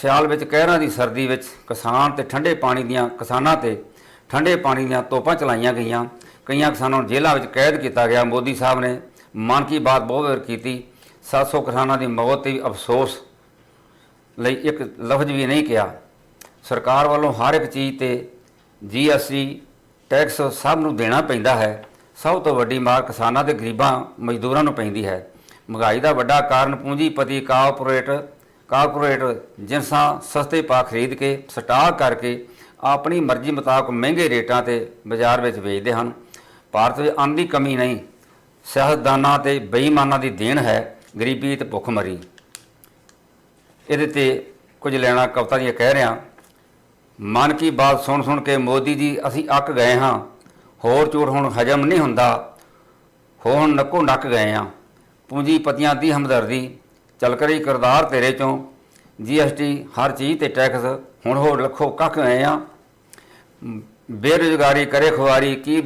ਸਿਆਲ ਵਿੱਚ ਕਹਿਰਾਂ ਦੀ ਸਰਦੀ ਵਿੱਚ ਕਿਸਾਨ ਤੇ ਠੰਡੇ ਪਾਣੀ ਦੀਆਂ ਕਿਸਾਨਾਂ ਤੇ ਠੰਡੇ ਪਾਣੀ ਦੀਆਂ ਤੋਪਾਂ ਚਲਾਈਆਂ ਗਈਆਂ। ਕਈਆਂ ਕਿਸਾਨਾਂ ਨੂੰ ਜੇਲ੍ਹਾਂ ਵਿੱਚ ਕੈਦ ਕੀਤਾ ਗਿਆ। ਮੋਦੀ ਸਾਹਿਬ ਨੇ ਮਨ ਕੀ ਬਾਤ ਬਹੁਤ ਵਾਰ ਕੀਤੀ। 700 ਕਿਸਾਨਾਂ ਦੀ ਮੌਤ ਤੇ ਵੀ ਅਫਸੋਸ ਲਈ ਇੱਕ ਲਫ਼ਜ਼ ਵੀ ਨਹੀਂ ਕਿਹਾ। ਸਰਕਾਰ ਵੱਲੋਂ ਹਰ ਇੱਕ ਚੀਜ਼ ਤੇ ਜੀਐਸਟੀ ਟੈਕਸ ਸਭ ਨੂੰ ਦੇਣਾ ਪੈਂਦਾ ਹੈ। ਸਭ ਤੋਂ ਵੱਡੀ ਮਾਰ ਕਿਸਾਨਾਂ ਤੇ ਗਰੀਬਾਂ, ਮਜ਼ਦੂਰਾਂ ਨੂੰ ਪੈਂਦੀ ਹੈ। ਮਹਿੰਗਾਈ ਦਾ ਵੱਡਾ ਕਾਰਨ ਪੂੰਜੀਪਤੀ ਕਾਰਪੋਰੇਟ ਕਾਰਪੋਰੇਟ ਜਿਨਸਾਂ ਸਸਤੇ ਪਾ ਖਰੀਦ ਕੇ, ਸਟਾਕ ਕਰਕੇ ਆਪਣੀ ਮਰਜ਼ੀ ਮੁਤਾਬਕ ਮਹਿੰਗੇ ਰੇਟਾਂ ਤੇ ਬਾਜ਼ਾਰ ਵਿੱਚ ਵੇਚਦੇ ਹਨ। ਭਾਰਤ ਵਿੱਚ ਅੰਨ ਦੀ ਕਮੀ ਨਹੀਂ। ਸਿਆਸਤਦਾਨਾਂ ਤੇ ਬੇਈਮਾਨਾਂ ਦੀ ਦੇਣ ਹੈ। ਗਰੀਬੀ ਤੇ ਭੁੱਖਮਰੀ ਇਹਦੇ ਤੇ ਕੁਝ ਲੈਣਾ ਕਵਿਤਾ ਦੀਆਂ ਕਹਿ ਰਿਹਾ, ਮਨ ਕੀ ਬਾਤ ਸੁਣ ਸੁਣ ਕੇ ਮੋਦੀ ਜੀ, ਅਸੀਂ ਅੱਕ ਗਏ ਹਾਂ। ਹੋਰ ਝੂਠ ਹੁਣ ਹਜਮ ਨਹੀਂ ਹੁੰਦਾ ਹੁਣ ਨੱਕੋ ਨੱਕ ਗਏ ਹਾਂ। ਪੂੰਜੀਪਤੀਆਂ ਦੀ ਹਮਦਰਦੀ, ਚੱਲ ਕਰੀ ਕਰਦਾਰ ਤੇਰੇ ਚੋਂ। ਜੀਐਸਟੀ ਹਰ ਚੀਜ਼ ਤੇ ਟੈਕਸ, ਹੁਣ ਹੋਰ ਲੱਖੋ ਕੱਖ ਗਏ ਆ ਬੇਰੁਜ਼ਗਾਰੀ ਕਰੇ ਖੁਆਰੀ, ਕੀ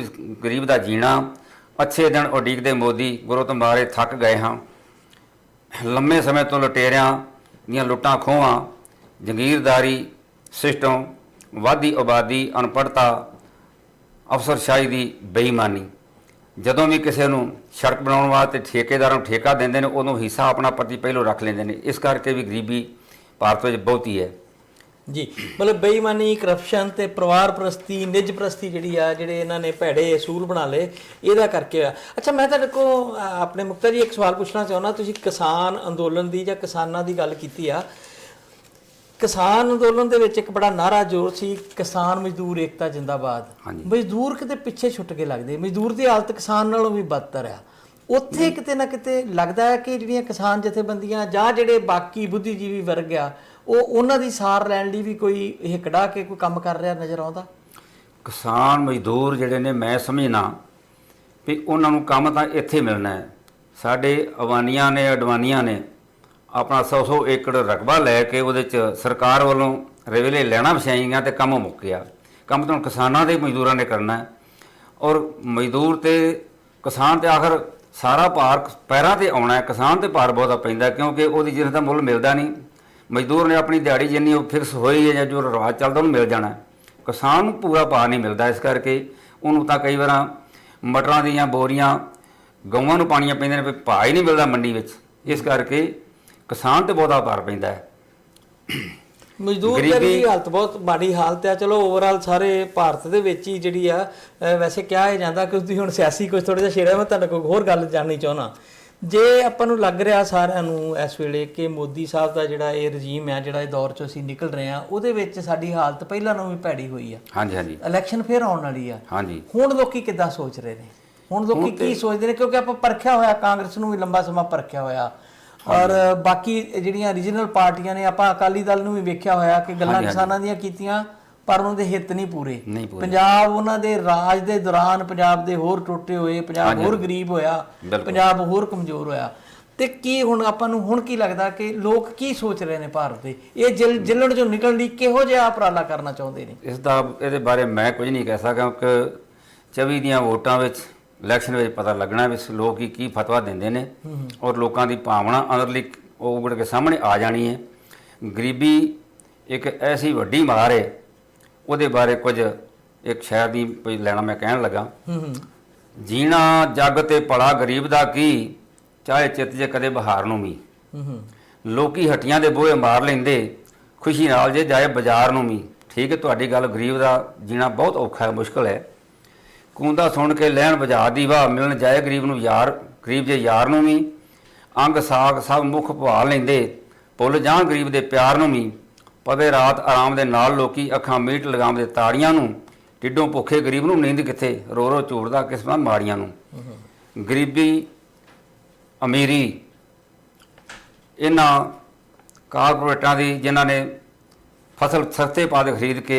ਗਰੀਬ ਦਾ ਜੀਣਾ। ਅੱਛੇ ਦਿਨ ਉਡੀਕਦੇ ਮੋਦੀ, ਗੁਰੂ ਮਾਰੇ ਥੱਕ ਗਏ ਹਾਂ। ਲੰਮੇ ਸਮੇਂ ਤੋਂ ਲਟੇਰਿਆਂ ਦੀਆਂ ਲੁੱਟਾਂ ਖੋਹਾਂ, ਜ਼ਗੀਰਦਾਰੀ, ਸਿਸਟਮ ਵਾਧੀ ਆਬਾਦੀ ਅਨਪੜਤਾ ਅਫਸਰਸ਼ਾਹੀ ਦੀ ਬੇਈਮਾਨੀ। ਜਦੋਂ ਵੀ ਕਿਸੇ ਨੂੰ ਸੜਕ ਬਣਾਉਣ ਵਾਸਤੇ ਠੇਕੇਦਾਰਾਂ ਨੂੰ ਠੇਕਾ ਦਿੰਦੇ ਨੇ ਉਦੋਂ ਹਿੱਸਾ ਆਪਣਾ ਪ੍ਰਤੀ ਪਹਿਲੋਂ ਰੱਖ ਲੈਂਦੇ ਨੇ। ਇਸ ਕਰਕੇ ਵੀ ਗਰੀਬੀ ਭਾਰਤ ਵਿੱਚ ਬਹੁਤੀ ਹੈ। ਜੀ ਮਤਲਬ ਬੇਈਮਾਨੀ ਕਰਪਸ਼ਨ ਤੇ ਪਰਿਵਾਰ ਪ੍ਰਸਤੀ ਨਿੱਜ ਪ੍ਰਸਤੀ ਜਿਹੜੀ ਆ ਜਿਹੜੇ ਇਹਨਾਂ ਨੇ ਭੈੜੇ ਅਸੂਲ ਬਣਾ ਲਏ ਇਹਦਾ ਕਰਕੇ ਆ ਅੱਛਾ ਮੈਂ ਤੁਹਾਡੇ ਕੋ ਆਪਣੇ ਮੁਕਤਾ ਜੀ ਇੱਕ ਸਵਾਲ ਪੁੱਛਣਾ ਚਾਹੁੰਦਾ। ਤੁਸੀਂ ਕਿਸਾਨ ਅੰਦੋਲਨ ਦੀ ਜਾਂ ਕਿਸਾਨਾਂ ਦੀ ਗੱਲ ਕੀਤੀ ਆ। ਕਿਸਾਨ ਅੰਦੋਲਨ ਦੇ ਵਿੱਚ ਇੱਕ ਬੜਾ ਨਾਰਾ ਜ਼ੋਰ ਸੀ ਕਿਸਾਨ ਮਜ਼ਦੂਰ ਏਕਤਾ ਜਿੰਦਾਬਾਦ। ਮਜ਼ਦੂਰ ਕਿਤੇ ਪਿੱਛੇ ਛੁੱਟ ਕੇ ਲੱਗਦੇ। ਮਜ਼ਦੂਰ ਦੀ ਹਾਲਤ ਕਿਸਾਨ ਨਾਲੋਂ ਵੀ ਬਦਤਰ ਆ। ਉੱਥੇ ਕਿਤੇ ਨਾ ਕਿਤੇ ਲੱਗਦਾ ਹੈ ਕਿ ਜਿਹੜੀਆਂ ਕਿਸਾਨ ਜਥੇਬੰਦੀਆਂ ਜਾਂ ਜਿਹੜੇ ਬਾਕੀ ਬੁੱਧੀਜੀਵੀ ਵਰਗ ਆ ਉਹ ਉਹਨਾਂ ਦੀ ਸਾਰ ਲੈਣ ਲਈ ਵੀ ਕੋਈ ਇਹ ਕਢਾ ਕੇ ਕੋਈ ਕੰਮ ਕਰ ਰਿਹਾ ਨਜ਼ਰ ਆਉਂਦਾ? ਕਿਸਾਨ ਮਜ਼ਦੂਰ ਜਿਹੜੇ ਨੇ, ਮੈਂ ਸਮਝਣਾ ਵੀ ਉਹਨਾਂ ਨੂੰ ਕੰਮ ਤਾਂ ਇੱਥੇ ਮਿਲਣਾ ਹੈ। ਸਾਡੇ ਅਵਾਨੀਆਂ ਨੇ, ਅਡਵਾਨੀਆਂ ਨੇ ਆਪਣਾ 100-100 ਏਕੜ ਰਕਬਾ ਲੈ ਕੇ ਉਹਦੇ ਚ ਸਰਕਾਰ ਵੱਲੋਂ ਰੇਵੇਲੇ ਲੈਣਾ ਵਿਛਾਈਆਂ ਤੇ ਕੰਮ ਮੁੱਕ ਗਿਆ ਕੰਮ ਤਾਂ ਹੁਣ ਕਿਸਾਨਾਂ ਦੇ, ਮਜ਼ਦੂਰਾਂ ਨੇ ਕਰਨਾ ਹੈ। ਔਰ ਮਜ਼ਦੂਰ ਤੇ ਕਿਸਾਨ ਤੇ ਆਖਰ ਸਾਰਾ ਭਾਰ ਪੈਰਾਂ ਤੇ ਆਉਣਾ ਹੈ। ਕਿਸਾਨ ਤੇ ਭਾਰ ਬਹੁਤਾ ਪੈਂਦਾ ਕਿਉਂਕਿ ਉਹਦੀ ਜਿਸ ਦਾ ਮੁੱਲ ਮਿਲਦਾ ਨਹੀਂ। ਮਜ਼ਦੂਰ ਨੇ ਆਪਣੀ ਦਿਹਾੜੀ ਜਿੰਨੀ ਉਹ ਫਿਕਸ ਹੋਈ ਹੈ ਜਾਂ ਜੋ ਰਿਵਾਜ ਚੱਲਦਾ ਉਹਨੂੰ ਮਿਲ ਜਾਣਾ ਹੈ। ਕਿਸਾਨ ਨੂੰ ਪੂਰਾ ਭਾਅ ਨਹੀਂ ਮਿਲਦਾ ਇਸ ਕਰਕੇ ਉਹਨੂੰ ਤਾਂ ਕਈ ਵਾਰਾਂ ਮਟਰਾਂ ਦੀਆਂ ਬੋਰੀਆਂ ਗਊਆਂ ਨੂੰ ਪਾਣੀਆਂ ਪੈਂਦੀਆਂ ਨੇ ਵੀ ਭਾਅ ਹੀ ਨਹੀਂ ਮਿਲਦਾ ਮੰਡੀ ਵਿੱਚ। ਇਸ ਕਰਕੇ ਕਿਸਾਨ ਤੇ ਬਹੁਤਾ ਭਾਰ ਪੈਂਦਾ ਹੈ। ਮਜ਼ਦੂਰ ਦੀ ਹਾਲਤ ਬਹੁਤ ਮਾੜੀ ਹਾਲਤ ਆ ਚਲੋ ਓਵਰਆਲ ਸਾਰੇ ਭਾਰਤ ਦੇ ਵਿੱਚ ਹੀ ਜਿਹੜੀ ਆ ਵੈਸੇ ਕਿਹਾ ਹੀ ਜਾਂਦਾ ਕਿ ਤੁਸੀਂ ਹੁਣ ਸਿਆਸੀ ਕੁਝ ਥੋੜਾ ਜਿਹਾ ਛੇੜਿਆ ਮੈਂ ਤੁਹਾਡੇ ਕੋਲ ਹੋਰ ਗੱਲ ਜਾਣਨੀ ਚਾਹੁੰਦਾ। ਜੇ ਆਪਾਂ ਨੂੰ ਲੱਗ ਰਿਹਾ ਸਾਰਿਆਂ ਨੂੰ ਇਸ ਵੇਲੇ ਕਿ ਮੋਦੀ ਸਾਹਿਬ ਦਾ ਜਿਹੜਾ ਇਹ ਰਜੀਮ ਹੈ ਜਿਹੜਾ ਇਹ ਦੌਰ ਚੋਂ ਅਸੀਂ ਨਿਕਲ ਰਹੇ ਆ ਉਹਦੇ ਵਿੱਚ ਸਾਡੀ ਹਾਲਤ ਪਹਿਲਾਂ ਨਾਲੋਂ ਵੀ ਭੈੜੀ ਹੋਈ ਆ। ਹਾਂਜੀ ਹਾਂਜੀ। ਇਲੈਕਸ਼ਨ ਫੇਰ ਆਉਣ ਵਾਲੀ ਆ। ਹਾਂਜੀ। ਹੁਣ ਲੋਕੀ ਕਿੱਦਾਂ ਸੋਚ ਰਹੇ ਨੇ? ਹੁਣ ਲੋਕੀ ਕੀ ਸੋਚਦੇ ਨੇ? ਕਿਉਂਕਿ ਆਪਾਂ ਪਰਖਿਆ ਹੋਇਆ ਕਾਂਗਰਸ ਨੂੰ ਵੀ ਲੰਬਾ ਸਮਾਂ ਪਰਖਿਆ ਹੋਇਆ। ਔਰ ਬਾਕੀ ਜਿਹੜੀਆਂ ਰੀਜਨਲ ਪਾਰਟੀਆਂ ਨੇ ਆਪਾਂ ਅਕਾਲੀ ਦਲ ਨੂੰ ਵੀ ਵੇਖਿਆ ਹੋਇਆ ਕਿ ਗੱਲਾਂ ਕਿਸਾਨਾਂ ਦੀਆਂ ਕੀਤੀਆਂ ਪਰ ਉਹਨਾਂ ਦੇ ਹਿੱਤ ਨਹੀਂ ਪੂਰੇ। ਪੰਜਾਬ ਉਹਨਾਂ ਦੇ ਰਾਜ ਦੇ ਦੌਰਾਨ ਪੰਜਾਬ ਦੇ ਹੋਰ ਟੁੱਟੇ ਹੋਏ ਪੰਜਾਬ। ਹੋਰ ਗਰੀਬ ਹੋਇਆ। ਪੰਜਾਬ ਹੋਰ ਕਮਜ਼ੋਰ ਹੋਇਆ। ਤੇ ਕੀ ਹੁਣ ਆਪਾਂ ਨੂੰ ਹੁਣ ਕੀ ਲੱਗਦਾ ਕਿ ਲੋਕ ਕੀ ਸੋਚ ਰਹੇ ਨੇ ਭਾਰਤ ਦੇ? ਇਹ ਜਿਲ- ਜਿਲਣ ਚੋਂ ਨਿਕਲਣ ਲਈ ਕਿਹੋ ਜਿਹਾ ਉਪਰਾਲਾ ਕਰਨਾ ਚਾਹੁੰਦੇ ਨੇ? ਇਸ ਦਾ ਇਹਦੇ ਬਾਰੇ ਮੈਂ ਕੁਝ ਨਹੀਂ ਕਹਿ ਸਕਦਾ ਕਿਉਂਕਿ 24 ਦੀਆਂ ਵੋਟਾਂ ਵਿੱਚ ਇਲੈਕਸ਼ਨ ਵਿੱਚ ਪਤਾ ਲੱਗਣਾ ਵੀ ਲੋਕ ਕੀ ਕੀ ਫਤਵਾ ਦਿੰਦੇ ਨੇ ਔਰ ਲੋਕਾਂ ਦੀ ਭਾਵਨਾ ਅੰਦਰਲੀ ਉਹ ਉਗੜ ਕੇ ਸਾਹਮਣੇ ਆ ਜਾਣੀ ਹੈ। ਗਰੀਬੀ ਇੱਕ ਐਸੀ ਵੱਡੀ ਮਾਰ ਹੈ ਉਹਦੇ ਬਾਰੇ ਕੁਝ ਇੱਕ ਸ਼ਾਇਦ ਹੀ ਕੋਈ ਲੈਣਾ ਮੈਂ ਕਹਿਣ ਲੱਗਾ। ਹੂੰ ਹੂੰ। ਜੀਣਾ ਜੱਗ ਤੇ ਭਲਾ ਗਰੀਬ ਦਾ ਕੀ ਚਾਹੇ ਚਿੱਤ ਜੇ ਕਦੇ ਬਹਾਰ ਨੂੰ ਵੀ ਹੂੰ ਹੂੰ। ਲੋਕੀ ਹੱਟੀਆਂ ਦੇ ਬੂਹੇ ਮਾਰ ਲੈਂਦੇ ਖੁਸ਼ੀ ਨਾਲ ਜੇ ਜਾਏ ਬਾਜ਼ਾਰ ਨੂੰ ਵੀ ਠੀਕ ਹੈ ਤੁਹਾਡੀ ਗੱਲ ਗਰੀਬ ਦਾ ਜੀਣਾ ਬਹੁਤ ਔਖਾ ਹੈ ਮੁਸ਼ਕਲ ਹੈ। ਕੂੰਦਾ ਸੁਣ ਕੇ ਲੈਣ ਬਾਜ਼ਾਰ ਦੀ ਵਾਹ ਮਿਲਣ ਜਾਏ ਗਰੀਬ ਨੂੰ ਯਾਰ ਗਰੀਬ ਜੇ ਯਾਰ ਨੂੰ ਵੀ ਅੰਗ ਸਾਗ ਸਭ ਮੁਖ ਭਵਾ ਲੈਂਦੇ ਭੁੱਲ ਜਾਣ ਗਰੀਬ ਦੇ ਪਿਆਰ ਨੂੰ ਵੀ ਪਵੇ ਰਾਤ ਆਰਾਮ ਦੇ ਨਾਲ ਲੋਕੀ ਅੱਖਾਂ ਮੀਟ ਲਗਾਉਂਦੇ ਤਾੜੀਆਂ ਨੂੰ ਟਿੱਡੋਂ ਭੁੱਖੇ ਗਰੀਬ ਨੂੰ ਨੀਂਦ ਕਿੱਥੇ? ਰੋ ਰੋ ਝੂੜਦਾ ਕਿਸਮਾਂ ਮਾੜੀਆਂ ਨੂੰ। ਗਰੀਬੀ ਅਮੀਰੀ, ਇਹਨਾਂ ਕਾਰਪੋਰੇਟਾਂ ਦੀ ਜਿਨ੍ਹਾਂ ਨੇ ਫਸਲ ਸਸਤੇ ਪਾ ਦੇ ਖਰੀਦ ਕੇ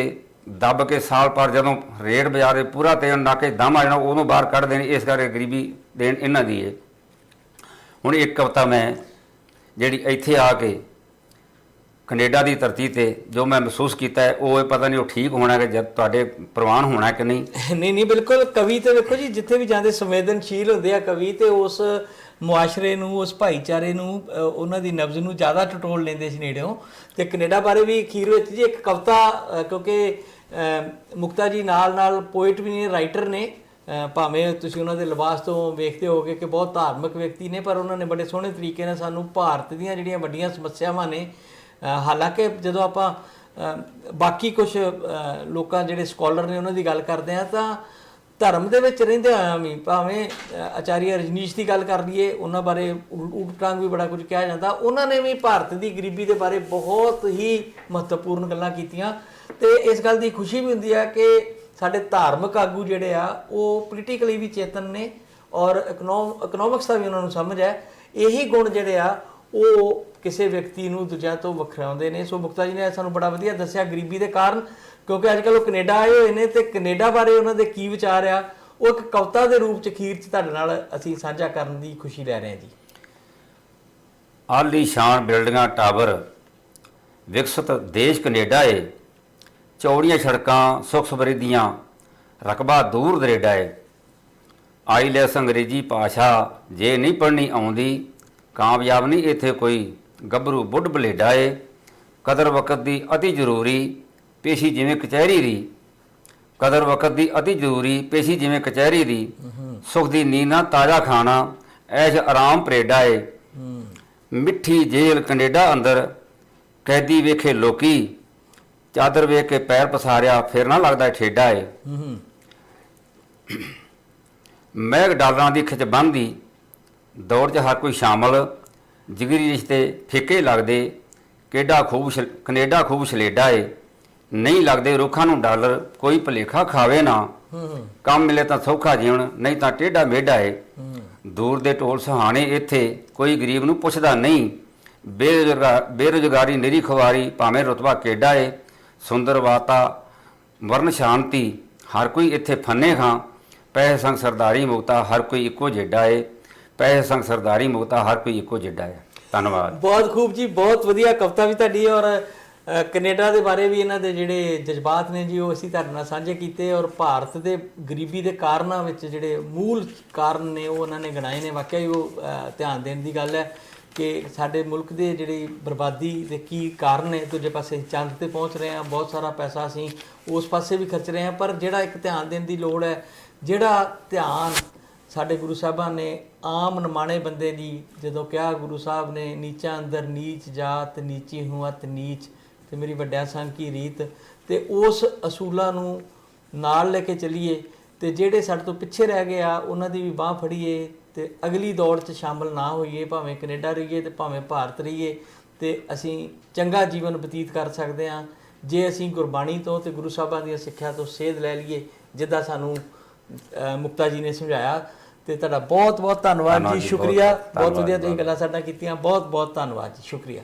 ਦੱਬ ਕੇ ਸਾਲ ਪਰ ਜਦੋਂ ਰੇਟ ਬਾਜ਼ਾਰ ਦੇ ਪੂਰਾ ਤੇਲ ਨਾ ਕੇ ਦਮ ਆ ਜਾਣਾ ਉਦੋਂ ਬਾਹਰ ਕੱਢ ਦੇਣ, ਇਸ ਕਰਕੇ ਗਰੀਬੀ ਦੇਣ ਇਹਨਾਂ ਦੀ ਹੈ ਹੁਣ ਇੱਕ ਕਵਿਤਾ ਮੈਂ, ਜਿਹੜੀ ਇੱਥੇ ਆ ਕੇ ਕੈਨੇਡਾ ਦੀ ਧਰਤੀ ਤੇ ਜੋ ਮੈਂ ਮਹਿਸੂਸ ਕੀਤਾ ਹੈ, ਉਹ ਇਹ ਪਤਾ ਨਹੀਂ ਉਹ ਠੀਕ ਹੋਣਾ ਕਿ ਜਦ ਤੁਹਾਡੇ ਪ੍ਰਵਾਨ ਹੋਣਾ ਕਿ ਨਹੀਂ। ਨਹੀਂ ਨਹੀਂ, ਬਿਲਕੁਲ। ਕਵੀ ਤੇ ਵੇਖੋ ਜੀ, ਜਿੱਥੇ ਵੀ ਜਾਂਦੇ ਸੰਵੇਦਨਸ਼ੀਲ ਹੁੰਦੇ ਆ ਕਵੀ ਤੇ ਉਸ ਮੁਆਸ਼ਰੇ ਨੂੰ, ਉਸ ਭਾਈਚਾਰੇ ਨੂੰ ਉਹਨਾਂ ਦੀ ਨਬਜ਼ ਨੂੰ ਜ਼ਿਆਦਾ ਟਟੋਲ ਲੈਂਦੇ ਸੀ ਨੇੜਿਓਂ। ਤੇ ਕੈਨੇਡਾ ਬਾਰੇ ਵੀ ਅਖੀਰ ਵਿੱਚ ਜੀ ਇੱਕ ਕਵਿਤਾ ਕਿਉਂਕਿ ਮੁਕਤਾ ਜੀ ਨਾਲ ਨਾਲ ਪੋਇਟ ਵੀ ਨੇ ਰਾਈਟਰ ਨੇ। ਭਾਵੇਂ ਤੁਸੀਂ ਉਹਨਾਂ ਦੇ ਲਿਬਾਸ ਤੋਂ ਵੇਖਦੇ ਹੋਗੇ ਕਿ ਬਹੁਤ ਧਾਰਮਿਕ ਵਿਅਕਤੀ ਨੇ, ਪਰ ਉਹਨਾਂ ਨੇ ਬੜੇ ਸੋਹਣੇ ਤਰੀਕੇ ਨਾਲ ਸਾਨੂੰ ਭਾਰਤ ਦੀਆਂ ਜਿਹੜੀਆਂ ਵੱਡੀਆਂ ਸਮੱਸਿਆਵਾਂ ਨੇ ਹਾਲਾਂਕਿ ਜਦੋਂ ਆਪਾਂ ਬਾਕੀ ਕੁਝ ਲੋਕਾਂ ਜਿਹੜੇ ਸਕਾਲਰ ਨੇ ਉਹਨਾਂ ਦੀ ਗੱਲ ਕਰਦੇ ਆ ਤਾਂ ਧਰਮ ਦੇ ਵਿੱਚ ਰਹਿੰਦੇ ਆ ਵੀ ਭਾਵੇਂ ਅ, ਆਚਾਰੀਆ ਰਜਨੀਸ਼ ਦੀ ਗੱਲ ਕਰ ਲਈਏ ਉਹਨਾਂ ਬਾਰੇ ਉਲਟਾਂਗ ਵੀ ਬੜਾ ਕੁਝ ਕਿਹਾ ਜਾਂਦਾ। ਉਹਨਾਂ ਨੇ ਵੀ ਭਾਰਤ ਦੀ ਗਰੀਬੀ ਦੇ ਬਾਰੇ ਬਹੁਤ ਹੀ ਮਹੱਤਵਪੂਰਨ ਗੱਲਾਂ ਕੀਤੀਆਂ ਤੇ ਇਸ ਗੱਲ ਦੀ ਖੁਸ਼ੀ ਵੀ ਹੁੰਦੀ ਆ ਕਿ ਸਾਡੇ ਧਾਰਮਿਕ ਆਗੂ ਜਿਹੜੇ ਆ ਉਹ ਪੋਲੀਟੀਕਲੀ ਵੀ ਚੇਤਨ ਨੇ ਔਰ ਇਕਨੋਮਿਕਸ ਦਾ ਵੀ ਉਹਨਾਂ ਨੂੰ ਸਮਝ ਹੈ। ਇਹੀ ਗੁਣ ਜਿਹੜੇ ਆ ਉਹ ਕਿਸੇ ਵਿਅਕਤੀ ਨੂੰ ਦੂਜਿਆਂ ਤੋਂ ਵੱਖਰਾਉਂਦੇ ਨੇ। ਸੋ ਮੁਕਤਾ ਜੀ ਨੇ ਸਾਨੂੰ ਬੜਾ ਵਧੀਆ ਦੱਸਿਆ ਗਰੀਬੀ ਦੇ ਕਾਰਨ, ਕਿਉਂਕਿ ਅੱਜ ਕੱਲ੍ਹ ਉਹ ਕੈਨੇਡਾ ਆਏ ਹੋਏ ਨੇ ਤੇ ਕੈਨੇਡਾ ਬਾਰੇ ਉਹਨਾਂ ਦੇ ਕੀ ਵਿਚਾਰ ਆ, ਉਹ ਇੱਕ ਕਵਿਤਾ ਦੇ ਰੂਪ ਚ ਖੀਰ ਚ ਤੁਹਾਡੇ ਨਾਲ ਅਸੀਂ ਸਾਂਝਾ ਕਰਨ ਦੀ ਖੁਸ਼ੀ ਲੈ ਰਹੇ ਹਾਂ ਜੀ। ਆਲੀ ਸ਼ਾਨ ਬਿਲਡਿੰਗਾਂ, ਟਾਵਰ, ਵਿਕਸਿਤ ਦੇਸ਼ ਕੈਨੇਡਾ ਏ, ਚੌੜੀਆਂ ਸੜਕਾਂ, ਸੁਖ ਸਮਰਿੱਧੀਆਂ, ਰਕਬਾ ਦੂਰ ਦਰੇਡਾ ਏ। ਆਈਲੈਸ ਅੰਗਰੇਜ਼ੀ ਭਾਸ਼ਾ, ਜੇ ਨਹੀਂ ਪੜ੍ਹਨੀ ਆਉਂਦੀ ਕਾਮਯਾਬ ਨਹੀਂ ਇੱਥੇ ਕੋਈ ਗੱਭਰੂ ਬੁੱਢ ਬਲੇਡਾ ਏ। ਕਦਰ ਵਕਤ ਦੀ ਅਤੀ ਜ਼ਰੂਰੀ ਪੇਸ਼ੀ ਜਿਵੇਂ ਕਚਹਿਰੀ ਦੀ ਕਦਰ ਵਕਤ ਦੀ ਅਤੀ ਜ਼ਰੂਰੀ ਪੇਸ਼ੀ ਜਿਵੇਂ ਕਚਹਿਰੀ ਦੀ। ਸੁਖ ਦੀ ਨੀਂਦ ਨਾਲ ਤਾਜ਼ਾ ਖਾਣਾ ਐਸ਼ ਆਰਾਮ ਪਰੇਡਾ ਏ। ਮਿੱਠੀ ਜੇਲ੍ਹ ਕੈਨੇਡਾ ਅੰਦਰ ਕੈਦੀ ਵੇਖੇ ਲੋਕੀ ਚਾਦਰ ਵੇਖ ਕੇ ਪੈਰ ਪਸਾਰਿਆ ਫਿਰ ਨਾ ਲੱਗਦਾ ਠੇਡਾ ਏ। ਮਹਿਕ ਡਾਲਰਾਂ ਦੀ ਖਿੱਚ ਬੰਨ੍ਹਦੀ ਦੌੜ 'ਚ ਹਰ ਕੋਈ ਸ਼ਾਮਲ ਜਿਗਰੀ ਰਿਸ਼ਤੇ ਫਿੱਕੇ ਲੱਗਦੇ ਕਿਹੜਾ ਖੂਬ ਕੈਨੇਡਾ ਖੂਬ ਛਲੇਡਾ ਏ ਨਹੀਂ ਲੱਗਦੇ ਰੁੱਖਾਂ ਨੂੰ ਡਾਲਰ ਕੋਈ ਭਲੇਖਾ ਖਾਵੇ ਨਾ। ਕੰਮ ਮਿਲੇ ਤਾਂ ਸੌਖਾ ਜੀਵਨ ਨਹੀਂ ਤਾਂ ਟੇਢਾ ਮੇਢਾ ਏ। ਦੂਰ ਦੇ ਢੋਲ ਸਹਾਣੇ ਇੱਥੇ ਕੋਈ ਗਰੀਬ ਨੂੰ ਪੁੱਛਦਾ ਨਹੀਂ। ਬੇਰੁਜ਼ਗਾਰ ਨਿਰੀ ਖੁਆਰੀ ਭਾਵੇਂ ਰਤਬਾ ਕੇਡਾ ਏ। ਸੁੰਦਰ ਵਾਤਾ ਵਰਨ ਸ਼ਾਂਤੀ ਹਰ ਕੋਈ ਇੱਥੇ ਫੰਨੇ ਖਾਂ ਪੈਸੇ ਸੰਗ ਸਰਦਾਰੀ ਮੁਕਤਾ ਹਰ ਕੋਈ ਇੱਕੋ ਜਿੱਡਾ ਏ। ਪੈਸੇ ਸੰਗ ਸਰਦਾਰੀ ਮੁਕਤਾ ਹਰ ਕੋਈ ਇੱਕੋ ਜਿੱਡਾ ਹੈ। ਧੰਨਵਾਦ। ਬਹੁਤ ਖੂਬ ਜੀ ਬਹੁਤ ਵਧੀਆ ਕਵਿਤਾ ਵੀ ਤੁਹਾਡੀ ਔਰ ਅ, ਕੈਨੇਡਾ ਦੇ ਬਾਰੇ ਵੀ ਇਹਨਾਂ ਦੇ ਜਿਹੜੇ ਜਜ਼ਬਾਤ ਨੇ ਜੀ ਉਹ ਅਸੀਂ ਤੁਹਾਡੇ ਨਾਲ ਸਾਂਝੇ ਕੀਤੇ ਔਰ ਭਾਰਤ ਦੇ ਗਰੀਬੀ ਦੇ ਕਾਰਨਾਂ ਵਿੱਚ ਜਿਹੜੇ ਮੂਲ ਕਾਰਨ ਨੇ ਉਹ ਉਹਨਾਂ ਨੇ ਗਣਾਏ ਨੇ। ਵਾਕਿਆ ਹੀ ਉਹ ਧਿਆਨ ਦੇਣ ਦੀ ਗੱਲ ਹੈ ਕਿ ਸਾਡੇ ਮੁਲਕ ਦੇ ਜਿਹੜੀ ਬਰਬਾਦੀ ਦੇ ਕੀ ਕਾਰਨ ਨੇ ਦੂਜੇ ਪਾਸੇ ਚੰਦ ਤੇ ਪਹੁੰਚ ਰਹੇ ਹਾਂ ਬਹੁਤ ਸਾਰਾ ਪੈਸਾ ਅਸੀਂ ਉਸ ਪਾਸੇ ਵੀ ਖਰਚ ਰਹੇ ਹਾਂ ਪਰ ਜਿਹੜਾ ਇੱਕ ਧਿਆਨ ਦੇਣ ਦੀ ਲੋੜ ਹੈ ਜਿਹੜਾ ਧਿਆਨ ਸਾਡੇ ਗੁਰੂ ਸਾਹਿਬਾਂ ਨੇ ਆਮ ਨਮਾਣੇ ਬੰਦੇ ਦੀ ਜਦੋਂ ਕਿਹਾ ਗੁਰੂ ਸਾਹਿਬ ਨੇ, ਨੀਚਾ ਅੰਦਰ ਨੀਚ ਜਾਤ, ਨੀਚੀ ਹੁਅਤ ਨੀਚ, ਤੇ ਮੇਰੀ ਵੱਡਿਆਂ ਸੰਗ ਕੀ ਰੀਤ। ਤੇ ਉਸ ਅਸੂਲਾਂ ਨੂੰ ਨਾਲ ਲੈ ਕੇ ਚੱਲੀਏ ਤੇ ਜਿਹੜੇ ਸਾਡੇ ਤੋਂ ਪਿੱਛੇ ਰਹਿ ਗਏ ਆ, ਉਹਨਾਂ ਦੀ ਵੀ ਬਾਹ ਫੜੀਏ ਤੇ ਅਗਲੀ ਦੌੜ 'ਚ ਸ਼ਾਮਲ ਨਾ ਹੋਈਏ, ਭਾਵੇਂ ਕੈਨੇਡਾ ਰਹੀਏ ਤੇ ਭਾਵੇਂ ਭਾਰਤ ਰਹੀਏ, ਤੇ ਅਸੀਂ ਚੰਗਾ ਜੀਵਨ ਬਤੀਤ ਕਰ ਸਕਦੇ ਹਾਂ। ਜੇ ਅਸੀਂ ਗੁਰਬਾਣੀ ਤੋਂ ਤੇ ਗੁਰੂ ਸਾਹਿਬਾਂ ਦੀਆਂ ਸਿੱਖਿਆ ਤੋਂ ਸੇਧ ਲੈ ਲਈਏ, ਜਿੱਦਾਂ ਸਾਨੂੰ ਮੁਕਤਾ ਜੀ ਨੇ ਸਮਝਾਇਆ ਤੇ ਤੁਹਾਡਾ ਬਹੁਤ ਬਹੁਤ ਧੰਨਵਾਦ ਜੀ ਸ਼ੁਕਰੀਆ। ਬਹੁਤ- ਵਧੀਆ ਤੁਸੀਂ ਗੱਲਾਂ ਸਾਡੇ ਕੀਤੀਆਂ। ਬਹੁਤ ਬਹੁਤ ਧੰਨਵਾਦ ਜੀ ਸ਼ੁਕਰੀਆ।